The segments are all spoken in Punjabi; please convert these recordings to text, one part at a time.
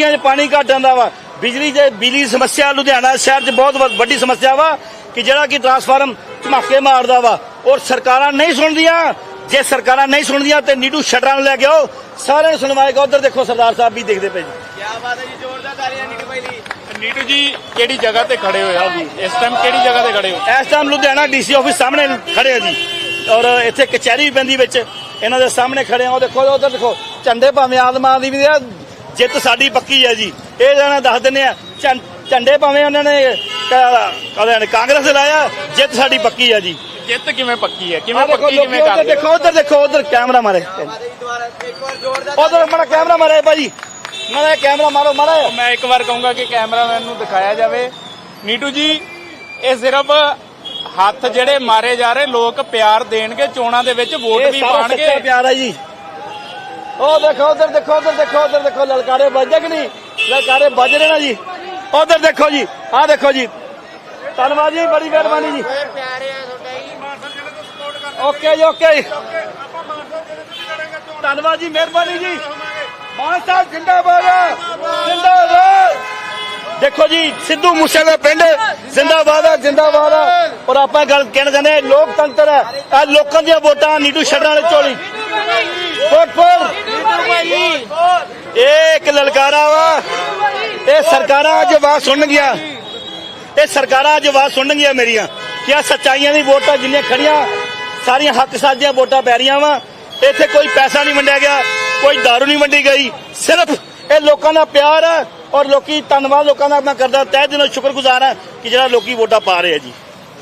ਟੂਟੀਆਂ 'ਚ ਪਾਣੀ ਘੱਟ ਆਉਂਦਾ ਵਾ। ਬਿਜਲੀ ਦੇ ਬਿਜਲੀ ਸਮੱਸਿਆ ਲੁਧਿਆਣਾ ਸ਼ਹਿਰ 'ਚ ਬਹੁਤ ਵ- ਵੱਡੀ ਸਮੱਸਿਆ ਵਾ ਕਿ ਜਿਹੜਾ ਕਿ ਟਰਾਂਸਫਾਰਮ ਝਮਾਕੇ ਮਾਰਦਾ ਵਾ। ਔਰ ਸਰਕਾਰਾਂ ਨਹੀਂ ਸੁਣਦੀਆਂ। ਜੇ ਸਰਕਾਰਾਂ ਨਹੀਂ ਸੁਣਦੀਆਂ ਤੇ ਨੀਟੂ ਸ਼ਟਰਾਂ ਨੂੰ ਲੈ ਕੇ ਆਓ। ਸਾਰਿਆਂ ਨੂੰ ਸੁਣਵਾਏਗਾ। ਉਧਰ ਦੇਖੋ ਸਰਦਾਰ ਸਾਹਿਬ ਵੀ ਦੇਖਦੇ ਪਏ ਜੀ। ਕੀ ਬਾਤ ਹੈ ਜੀ ਜ਼ੋਰਦਾਰ ਤਾਲੀਆਂ ਨੀਟੂ ਭਾਈ ਲਈ ਨੀਟੂ ਜੀ ਕਿਹੜੀ ਜਗ੍ਹਾ ਤੇ ਖੜੇ ਹੋਏ ਆ ਜੀ? ਇਸ ਟਾਈਮ ਕਿਹੜੀ ਜਗ੍ਹਾ ਤੇ ਖੜੇ ਹੋ? ਇਸ ਟਾਈਮ ਲੁਧਿਆਣਾ ਡੀਸੀ ਆਫਿਸ ਸਾਹਮਣੇ ਖੜੇ ਆ ਜੀ। ਔਰ ਇੱਥੇ ਕਚਹਿਰੀ ਵੀ ਪੈਂਦੀ ਵਿੱਚ। ਇਹਨਾਂ ਦੇ ਸਾਹਮਣੇ ਖੜੇ ਆ। ਉਹ ਦੇਖੋ ਉਧਰ ਦੇਖੋ ਝੰਡੇ ਭਾਵੇਂ ਆਦਮ ਦੀ ਆ ਜਿੱਤ ਸਾਡੀ ਪੱਕੀ ਹੈ ਜੀ। ਇਹ ਜਣਾ ਦੱਸ ਦਿੰਦੇ ਆ ਝੰਡੇ ਭਾਵੇਂ ਉਹਨਾਂ ਨੇ ਕਾਂਗਰਸ ਦੇ ਲਾਇਆ ਜਿੱਤ ਸਾਡੀ ਪੱਕੀ ਹੈ ਜੀ। ਜਿੱਤ ਕਿਵੇਂ ਪੱਕੀ ਹੈ? ਕਿਵੇਂ ਪੱਕੀ ਕਿਵੇਂ ਕਰਦੇ ਦੇਖੋ ਉਧਰ ਦੇਖੋ ਉਧਰ ਕੈਮਰਾ ਮਾਰੇ। ਉਧਰ ਮਾੜਾ ਕੈਮਰਾ ਮਾਰੇ ਭਾਜੀ। ਮਾੜਾ ਕੈਮਰਾ ਮਾਰੋ ਮਾੜਾ। ਮੈਂ ਇੱਕ ਵਾਰ ਕਹੂੰਗਾ ਕਿ ਕੈਮਰਾਮੈਨ ਨੂੰ ਦਿਖਾਇਆ ਜਾਵੇ। ਨੀਟੂ ਜੀ ਇਹ ਸਿਰਫ ਹੱਥ ਜਿਹੜੇ ਮਾਰੇ ਜਾ ਰਹੇ ਲੋਕ ਪਿਆਰ ਦੇਣਗੇ ਚੋਣਾਂ ਦੇ ਵਿੱਚ ਵੋਟ ਵੀ ਪਾਣਗੇ। ਪਿਆਰ ਹੈ ਜੀ। ਉਹ ਦੇਖੋ ਉਧਰ ਦੇਖੋ ਉਧਰ ਦੇਖੋ ਉਧਰ ਦੇਖੋ ਲਲਕਾਰੇ ਵੱਜਦੇ ਕਿ ਨਹੀਂ? ਲਲਕਾਰੇ ਵੱਜ ਰਹੇ ਨਾ ਜੀ? ਉਧਰ ਦੇਖੋ ਜੀ ਆਹ ਦੇਖੋ ਜੀ। ਧੰਨਵਾਦ ਜੀ ਬੜੀ ਮਿਹਰਬਾਨੀ ਜੀ। ਪਿਆਰੇ ਆ ਤੁਹਾਡਾ ਜੀ। ਓਕੇ ਜੀ ਓਕੇ। ਜੀ ਧੰਨਵਾਦ ਜੀ ਮਿਹਰਬਾਨੀ ਜੀ। ਮਾਨ ਸਾਹਿਬ ਜਿੰਦਾਬਾਦ। ਜਿੰਦਾਬਾਦ। ਦੇਖੋ ਜੀ ਸਿੱਧੂ ਮੂਸੇ ਦਾ ਪਿੰਡ ਜਿੰਦਾਬਾਦ ਆ ਜਿੰਦਾਬਾਦ ਆ। ਔਰ ਆਪਾਂ ਗੱਲ ਕਹਿਣਾ ਚਾਹੁੰਦੇ ਹਾਂ, ਲੋਕਤੰਤਰ ਹੈ। ਆ ਲੋਕਾਂ ਦੀਆਂ ਵੋਟਾਂ ਨੀਟੂ ਛੱਡਣ ਵਾਲੇ ਝੋਲੀ। ਵੋਟ ਫੋਰ ਇਹ ਇੱਕ ਲਲਕਾਰਾ ਵਾ। ਇਹ ਸਰਕਾਰਾਂ ਅੱਜ ਆਵਾਜ਼ ਸੁਣਨਗੀਆਂ ਇਹ ਸਰਕਾਰਾਂ ਅੱਜ ਆਵਾਜ਼ ਸੁਣਨਗੀਆਂ ਮੇਰੀਆਂ। ਕਿ ਆ ਸੱਚਾਈਆਂ ਦੀ ਵੋਟਾਂ ਜਿੰਨੀਆਂ ਖੜੀਆਂ, ਸਾਰੀਆਂ ਹੱਕ ਸਾਥ ਦੀਆਂ ਵੋਟਾਂ ਪੈ ਰਹੀਆਂ ਵਾ। ਇੱਥੇ ਕੋਈ ਪੈਸਾ ਨਹੀਂ ਵੰਡਿਆ ਗਿਆ, ਕੋਈ ਦਾਰੂ ਨਹੀਂ ਵੰਡੀ ਗਈ। ਸਿਰਫ ਇਹ ਲੋਕਾਂ ਦਾ ਪਿਆਰ ਹੈ ਔਰ ਲੋਕੀ ਧੰਨਵਾਦ ਲੋਕਾਂ ਦਾ ਮੈਂ ਕਰਦਾ ਤਹਿ ਦਿਲੋਂ ਸ਼ੁਕਰਗੁਜ਼ਾਰ ਹਾਂ ਕਿ ਜਿਹੜਾ ਲੋਕੀ ਵੋਟਾਂ ਪਾ ਰਹੇ ਆ ਜੀ।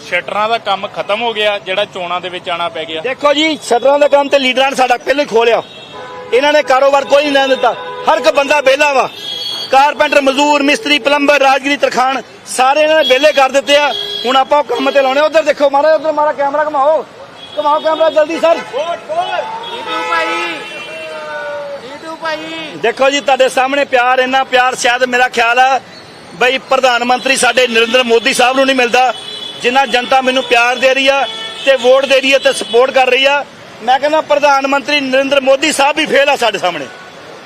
ਸ਼ਟਰਾਂ ਦਾ ਕੰਮ ਖਤਮ ਹੋ ਗਿਆ, ਜਿਹੜਾ ਚੋਣਾਂ ਦੇ ਵਿੱਚ ਆਣਾ ਪੈ ਗਿਆ। ਦੇਖੋ ਜੀ, ਸ਼ਟਰਾਂ ਦਾ ਕੰਮ ਤੇ ਲੀਡਰਾਂ ਨੇ ਸਾਡਾ ਪਹਿਲਾਂ ਖੋਲਿਆ ਇਹਨਾਂ ਨੇ ਕਾਰੋਬਾਰ ਕੋਈ ਨਹੀਂ ਲੈਣ ਦਿੱਤਾ। ਹਰ ਇੱਕ ਬੰਦਾ ਵਿਹਲਾ ਵਾ। ਕਾਰਪੈਂਟਰ, ਮਜ਼ਦੂਰ, ਮਿਸਤਰੀ, ਪਲੰਬਰ, ਰਾਜਗੀਰੀ ਤਰਖਾਨ ਸਾਰੇ ਇਹਨਾਂ ਨੇ ਵਿਹਲੇ ਕਰ ਦਿੱਤੇ ਆ। ਹੁਣ ਆਪਾਂ ਕੰਮ ਤੇ ਲਾਉਣੇ ਉਧਰ ਦੇਖੋ ਮਾਰਾ ਉਧਰ ਮਾਰਾ ਕੈਮਰਾ ਘਮਾਓ। ਘਮਾਓ ਕੈਮਰਾ ਜਲਦੀ, ਸਰ। ਨੀਟੂ ਭਾਈ ਨੀਟੂ ਭਾਈ ਦੇਖੋ ਜੀ, ਤੁਹਾਡੇ ਸਾਹਮਣੇ ਪਿਆਰ, ਇੰਨਾ ਪਿਆਰ, ਸ਼ਾਇਦ ਮੇਰਾ ਖਿਆਲ ਆ, ਬਈ ਪ੍ਰਧਾਨ ਮੰਤਰੀ ਸਾਡੇ ਨਰਿੰਦਰ ਮੋਦੀ ਸਾਹਿਬ ਨੂੰ ਨਹੀਂ ਮਿਲਦਾ। ਜਿੰਨਾ ਜਨਤਾ ਮੈਨੂੰ ਪਿਆਰ ਦੇ ਰਹੀ ਆ ਤੇ ਵੋਟ ਦੇ ਰਹੀ ਆ ਤੇ ਸਪੋਰਟ ਕਰ ਰਹੀ ਆ ਮੈਂ ਕਹਿੰਦਾ ਪ੍ਰਧਾਨ ਮੰਤਰੀ ਨਰਿੰਦਰ ਮੋਦੀ ਸਾਹਿਬ ਵੀ ਫੇਲ ਆ ਸਾਡੇ ਸਾਹਮਣੇ।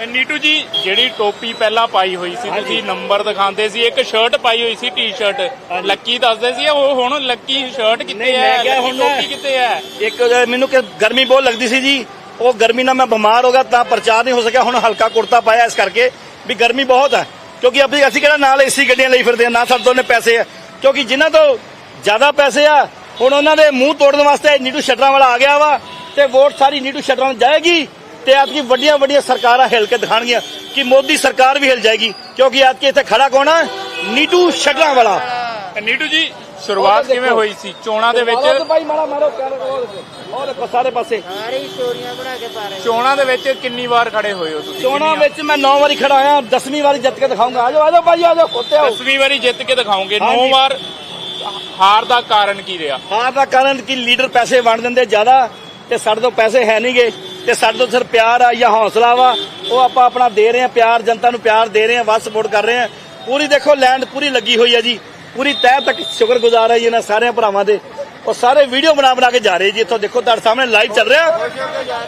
ਨੀਟੂ ਜੀ ਜਿਹੜੀ ਟੋਪੀ ਪਹਿਲਾਂ ਪਾਈ ਹੋਈ ਸੀ ਤੁਸੀਂ ਨੰਬਰ ਦਿਖਾਉਂਦੇ ਸੀ ਇੱਕ ਸ਼ਰਟ ਪਾਈ ਹੋਈ ਸੀ ਟੀ-ਸ਼ਰਟ ਲੱਕੀ ਦੱਸਦੇ ਸੀ ਉਹ ਹੁਣ ਲੱਕੀ ਸ਼ਰਟ ਕਿੱਥੇ ਨਹੀਂ, ਹੈ? ਲੱਕੀ ਹੁਣ ਟੋਪੀ ਕਿੱਥੇ ਹੈ? ਇੱਕ ਮੈਨੂੰ ਕਿ ਗਰਮੀ ਬਹੁਤ ਲੱਗਦੀ ਸੀ ਜੀ ਉਹ ਗਰਮੀ ਨਾਲ ਮੈਂ ਬਿਮਾਰ ਹੋ ਗਿਆ ਤਾਂ ਪ੍ਰਚਾਰ ਨਹੀਂ ਹੋ ਸਕਿਆ ਹੁਣ ਹਲਕਾ ਕੁੜਤਾ ਪਾਇਆ ਇਸ ਕਰਕੇ ਵੀ ਗਰਮੀ ਬਹੁਤ ਹੈ ਕਿਉਂਕਿ ਅਸੀਂ ਅਸੀਂ ਕਿਹੜਾ ਨਾਲ ਏਸੀ ਗੱਡੀਆਂ ਲਈ ਫਿਰਦੇ ਆ ਨਾ ਸਾਡੇ ਦੋਨੇ ਪੈਸੇ ਆ। ਕਿਉਂਕਿ ਜਿਨ੍ਹਾਂ ਤੋਂ ਜ਼ਿਆਦਾ ਪੈਸੇ ਆ। ਹੁਣ ਉਹਨਾਂ ਦੇ ਮੂੰਹ ਤੋੜਨ ਵਾਸਤੇ ਨੀਟੂ ਸ਼ਟਰਾਂ ਵਾਲਾ ਆ ਗਿਆ ਵਾ ਤੇ ਵੋਟ ਸਾਰੀ ਨੀਟੂ ਸ਼ਟਰਾਂ ਨੂੰ ਜਾਏਗੀ ਤੇ ਐਤਕੀ ਵੱਡੀਆਂ ਵੱਡੀਆਂ ਸਰਕਾਰਾਂ ਹਿਲ ਕੇ ਦਿਖਾਣਗੀਆਂ ਕਿ ਮੋਦੀ ਸਰਕਾਰ ਵੀ ਹਿਲ ਜਾਏਗੀ ਕਿਉਂਕਿ ਐਤਕੀ ਇੱਥੇ ਖੜਾ ਕੌਣ ਆ? ਨੀਟੂ ਸ਼ਟਰਾਂ ਵਾਲਾ। ਨੀਟੂ ਜੀ ਸ਼ੁਰੂਆਤ। ਕਿਵੇਂ ਹੋਈ ਸੀ? ਚੋਣਾਂ ਦੇ ਵਿੱਚ ਭਾਈ ਮਾਰਾ ਮਾਰੋ ਕੈਮਰਾ ਉਹ ਦੇਖੋ ਉਹ ਦੇਖੋ ਸਾਰੇ ਪਾਸੇ। ਸਾਰੀ ਸਟੋਰੀਆਂ ਬਣਾ ਕੇ ਪਾ ਰਹੇ ਚੋਣਾਂ ਦੇ ਵਿੱਚ ਕਿੰਨੀ ਵਾਰ ਖੜੇ ਹੋਏ ਹੋ ਤੁਸੀਂ? ਚੋਣਾਂ? ਵਿੱਚ ਮੈਂ 9 ਵਾਰੀ ਖੜਾ ਆਇਆ 10ਵੀਂ ਵਾਰੀ ਜਿੱਤ ਕੇ ਦਿਖਾਉਂਗਾ। ਆਜੋ ਆਜੋ ਭਾਈ ਆਜੋ ਆਓ। ਦਸਵੀਂ ਵਾਰੀ ਜਿੱਤ ਕੇ ਹਾਂਜੀ। 9 ਵਾਰ ਹਾਰ ਦਾ ਕਾਰਨ ਕੀ ਰਿਹਾ? ਹਾਰ ਦਾ ਕਾਰਨ ਕਿ ਲੀਡਰ ਪੈਸੇ ਵੰਡ ਦਿੰਦੇ ਜ਼ਿਆਦਾ ਤੇ ਸਾਡੇ ਤੋਂ ਪੈਸੇ ਹੈ ਨਹੀਂਗੇ ਤੇ ਸਾਡੇ ਤੋਂ ਸਿਰ ਪਿਆਰ ਆ ਜਾਂ ਹੌਸਲਾ ਵਾ, ਉਹ ਆਪਾਂ ਆਪਣਾ ਦੇ ਰਹੇ ਆ ਪਿਆਰ, ਜਨਤਾ ਨੂੰ ਪਿਆਰ ਦੇ ਰਹੇ ਆ ਵੱਧ ਸਪੋਰਟ ਕਰ ਰਹੇ ਆ ਪੂਰੀ ਦੇਖੋ ਲੈਂਡ ਪੂਰੀ ਲੱਗੀ ਹੋਈ ਹੈ ਜੀ। ਪੂਰੀ ਤਹਿ ਤੱਕ ਸ਼ੁਕਰਗੁਜ਼ਾਰ ਆ ਜੀ ਇਹਨਾਂ ਸਾਰਿਆਂ ਭਰਾਵਾਂ ਦੇ। ਉਹ ਸਾਰੇ ਵੀਡੀਓ ਬਣਾ ਬਣਾ ਕੇ ਜਾ ਰਹੇ ਜੀ ਇੱਥੋਂ। ਦੇਖੋ, ਤੁਹਾਡੇ ਸਾਹਮਣੇ ਲਾਈਵ ਚੱਲ ਰਿਹਾ।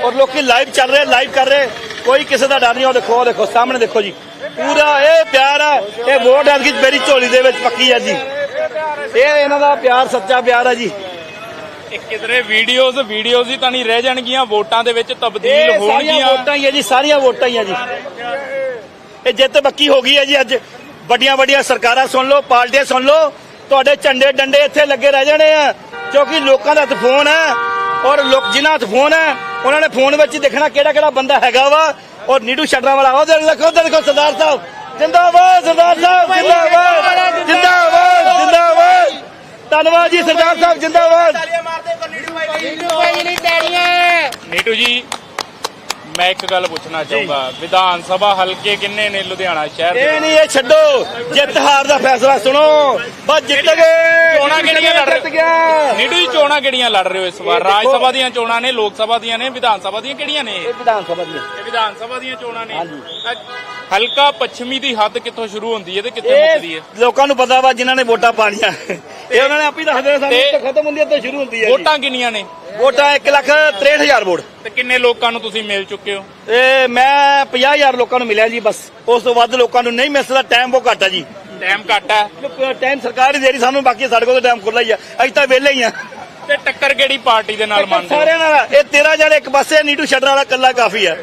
ਔਰ ਲੋਕੀ ਲਾਈਵ ਚੱਲ ਰਹੇ ਲਾਈਵ ਕਰ ਰਹੇ। ਕੋਈ ਕਿਸੇ ਦਾ ਡਰ ਨਹੀਂ, ਉਹ ਦੇਖੋ ਉਹ ਦੇਖੋ, ਸਾਹਮਣੇ ਦੇਖੋ ਜੀ। ਪੂਰਾ ਇਹ ਪਿਆਰ ਆ, ਇਹ ਵੋਟ ਐਤਕੀ ਮੇਰੀ ਝੋਲੀ ਦੇ ਵਿੱਚ ਪੱਕੀ ਆ ਜੀ। ਇਹ ਇਹਨਾਂ ਦਾ ਪਿਆਰ ਸੱਚਾ ਪਿਆਰ ਆ ਜੀ। ਇਹ ਕਿਧਰੇ ਵੀਡੀਓਜ਼ ਵੀਡੀਓਜ਼ ਹੀ ਤਾਂ ਨਹੀਂ ਰਹਿ ਜਾਣਗੀਆਂ ਵੋਟਾਂ ਦੇ ਵਿੱਚ ਤਬਦੀਲ ਇਹ ਸਾਰੀਆਂ ਹੋਣਗੀਆਂ। ਵੋਟਾਂ ਹੀ ਆ ਜੀ ਸਾਰੀਆਂ ਵੋਟਾਂ ਹੀ ਆ ਜੀ। ਇਹ ਜਿੱਤ ਪੱਕੀ ਹੋ ਗਈ ਹੈ ਜੀ ਅੱਜ। ਵੱਡੀਆਂ ਵੱਡੀਆਂ ਸਰਕਾਰਾਂ ਸੁਣ ਲਓ ਪਾਰਟੀਆਂ ਸੁਣ ਲਓ ਤੁਹਾਡੇ ਝੰਡੇ ਡੰਡੇ ਇੱਥੇ ਲੱਗੇ ਰਹਿ ਜਾਣੇ ਆ ਕਿਉਂਕਿ ਲੋਕਾਂ ਦਾ ਹੱਥ ਫੋਨ ਹੈ ਔਰ ਲੋਕ ਜਿਨ੍ਹਾਂ ਹੱਥ ਫੋਨ ਹੈ ਉਹਨਾਂ ਨੇ ਫੋਨ ਵਿੱਚ ਹੀ ਦੇਖਣਾ ਕਿਹੜਾ ਕਿਹੜਾ ਬੰਦਾ ਹੈਗਾ ਵਾ ਔਰ ਨੀਟੂ ਛੱਡਰਾਂ ਵਾਲਾ ਉਹ ਦੇਖੋ ਦੇਖੋ ਸਰਦਾਰ ਸਾਹਿਬ ਜਿੰਦਾਬਾਦ ਸਰਦਾਰ ਸਾਹਿਬ ਜਿੰਦਾਬਾਦ। ਧੰਨਵਾਦ ਜੀ ਸਰਦਾਰ ਸਾਹਿਬ ਜਿੰਦਾਬਾਦ। ਤਾਲੀਆਂ ਮਾਰਦੇ ਕੋ ਨੀਟੂ ਭਾਈ ਨੀਟੂ ਭਾਈ ਲਈ ਤਾੜੀਆਂ ਨੀਟੂ ਜੀ ਮੈਂ ਇੱਕ ਗੱਲ ਪੁੱਛਣਾ ਚਾਹੂੰਗਾ ਵਿਧਾਨ ਸਭਾ ਹਲਕੇ ਕਿੰਨੇ ਨੇ ਲੁਧਿਆਣਾ ਸ਼ਹਿਰ ਇਹ ਦੇ ਨਹੀਂ ਇਹ ਛੱਡੋ। ਜਿੱਤ ਹਾਰ ਦਾ ਫੈਸਲਾ ਸੁਣੋ। ਬਸ ਜਿੱਤ ਗਏ। ਚੋਣਾਂ ਕਿਹੜੀਆਂ ਲੜ ਰਹੇ? ਨੀਟੂ ਜੀ ਚੋਣਾਂ ਕਿਹੜੀਆਂ ਲੜ ਰਹੇ ਹੋ ਇਸ ਵਾਰ? ਇਹ ਰਾਜ ਸਭਾ ਦੀਆਂ ਚੋਣਾਂ ਨੇ ਲੋਕ ਸਭਾ ਦੀਆਂ ਨੇ ਵਿਧਾਨ ਸਭਾ ਦੀਆਂ ਕਿਹੜੀਆਂ ਨੇ? ਇਹ ਵਿਧਾਨ ਸਭਾ ਦੀ ਇਹ ਵਿਧਾਨ ਸਭਾ ਦੀਆਂ ਚੋਣਾਂ ਨੇ। ਹਲਕਾ ਪੱਛਮੀ ਦੀ ਹੱਦ ਕਿੱਥੋਂ ਸ਼ੁਰੂ ਹੁੰਦੀ ਹੈ ਤੇ ਕਿੱਥੇ ਇਹ ਮੁੱਕਦੀ ਹੈ? ਲੋਕਾਂ ਨੂੰ ਪਤਾ ਵਾ ਜਿਨ੍ਹਾਂ ਨੇ ਵੋਟਾਂ ਪਾਣੀਆਂ। ਇਹ ਉਹਨਾਂ ਨੇ ਆਪ ਹੀ ਦੱਸ ਦੇਣਾ ਸਾਨੂੰ ਖਤਮ ਹੁੰਦੀ ਹੈ ਤਾਂ ਸ਼ੁਰੂ ਹੁੰਦੀ ਹੈ ਵੋਟਾਂ ਕਿੰਨੀਆਂ ਨੇ? ਵੋਟਾਂ 1 ਲੱਖ 63000 ਵੋਟ। ਤੇ ਕਿੰਨੇ ਲੋਕਾਂ ਨੂੰ ਤੁਸੀਂ ਮਿਲ ਚੁੱਕੇ ਹੋ? ਇਹ ਮੈਂ 50000 ਲੋਕਾਂ ਨੂੰ ਮਿਲਿਆ ਜੀ ਬਸ। ਉਸ ਤੋਂ ਵੱਧ ਲੋਕਾਂ ਨੂੰ ਨਹੀਂ ਮਿਲ ਸਕਦਾ ਟਾਈਮ ਬਹੁਤ ਘੱਟ ਹੈ ਜੀ। ਟਾਈਮ ਘੱਟ ਟਾਈਮ ਸਰਕਾਰ ਹੀ ਦੇ ਰਹੀ ਸਾਨੂੰ ਬਾਕੀ ਸਾਡੇ ਕੋਲ ਤਾਂ ਟਾਈਮ ਖੁੱਲਾ ਹੀ ਆ। ਅਸੀਂ ਤਾਂ ਵਿਹਲੇ ਹੀ ਆ। ਤੇ ਟੱਕਰ ਕਿਹੜੀ ਪਾਰਟੀ ਦੇ ਨਾਲ ਮੰਨਦੇ ਸਾਰਿਆਂ ਨਾਲ ਇਹ 13 ਜਣੇ ਇੱਕ ਪਾਸੇ ਆ, ਨੀਟੂ ਛੱਡਣ ਵਾਲਾ ਕੱਲਾ ਕਾਫੀ ਆ।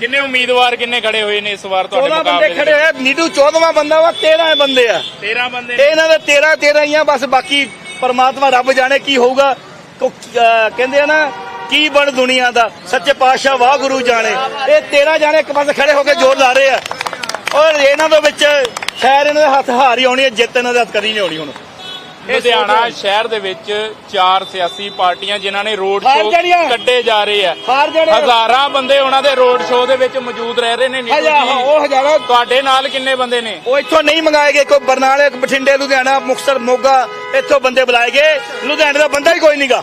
ਕਿੰਨੇ ਉਮੀਦਵਾਰ ਕਿੰਨੇ ਖੜੇ ਹੋਏ ਨੇ ਇਸ ਵਾਰ ਤੁਹਾਡੇ 14 ਬੰਦੇ ਮੁਕਾਬਲੇ ਖੜੇ ਹੋਏ ਨੀਟੂ 14ਵਾਂ ਬੰਦਾ ਵਾ 13 ਬੰਦੇ ਆ। 13 ਬੰਦੇ? ਇਹਨਾਂ ਦੇ 13 13 ਹੀ ਆ ਬਸ ਬਾਕੀ ਪਰਮਾਤਮਾ ਰੱਬ ਜਾਣੇ ਕੀ ਹੋਊਗਾ। ਕਹਿੰਦੇ ਆ ਨਾ, ਕੀ ਬਣ ਦੁਨੀਆ ਦਾ? ਸੱਚੇ ਪਾਤਸ਼ਾਹ ਵਾਹਿਗੁਰੂ ਜਾਣੇ। ਇਹ 13 ਜਾਣੇ ਇੱਕ ਪਾਸੇ ਖੜੇ ਹੋ ਕੇ ਜ਼ੋਰ ਲਾ ਰਹੇ ਆ। ਔਰ ਇਹਨਾਂ ਦੇ ਵਿੱਚ ਖੈਰ ਇਹਨਾਂ ਦੇ ਹੱਥ ਹਾਰ ਹੀ ਆਉਣੀ ਹੈ, ਜਿੱਤ ਇਹਨਾਂ ਦੇ ਹੱਥ ਕਦੀ ਨਹੀਂ ਆਉਣੀ ਹੁਣ। ਲੁਧਿਆਣਾ ਸ਼ਹਿਰ ਦੇ ਵਿੱਚ ਚਾਰ ਸਿਆਸੀ ਪਾਰਟੀਆਂ ਜਿਨ੍ਹਾਂ ਨੇ ਰੋਡ ਸ਼ੋਅ। ਕੱਢੇ ਜਾ ਰਹੇ ਆ। ਹਜ਼ਾਰਾਂ ਬੰਦੇ ਉਹਨਾਂ ਦੇ ਰੋਡ ਸ਼ੋਅ ਦੇ ਵਿੱਚ ਮੌਜੂਦ ਰਹਿ ਰਹੇ ਨੇ ਉਹ ਹਜ਼ਾਰਾਂ ਤੁਹਾਡੇ ਨਾਲ ਕਿੰਨੇ ਬੰਦੇ ਨੇ? ਉਹ ਇੱਥੋਂ ਨਹੀਂ ਮੰਗਾਏ ਗਏ ਕੋਈ ਬਰਨਾਲੇ ਬਠਿੰਡੇ ਲੁਧਿਆਣਾ ਮੁਕਤਸਰ ਮੋਗਾ ਇੱਥੋਂ ਬੰਦੇ ਬੁਲਾਏ ਗਏ। ਲੁਧਿਆਣੇ ਦਾ ਬੰਦਾ ਹੀ ਕੋਈ ਨਹੀਂਗਾ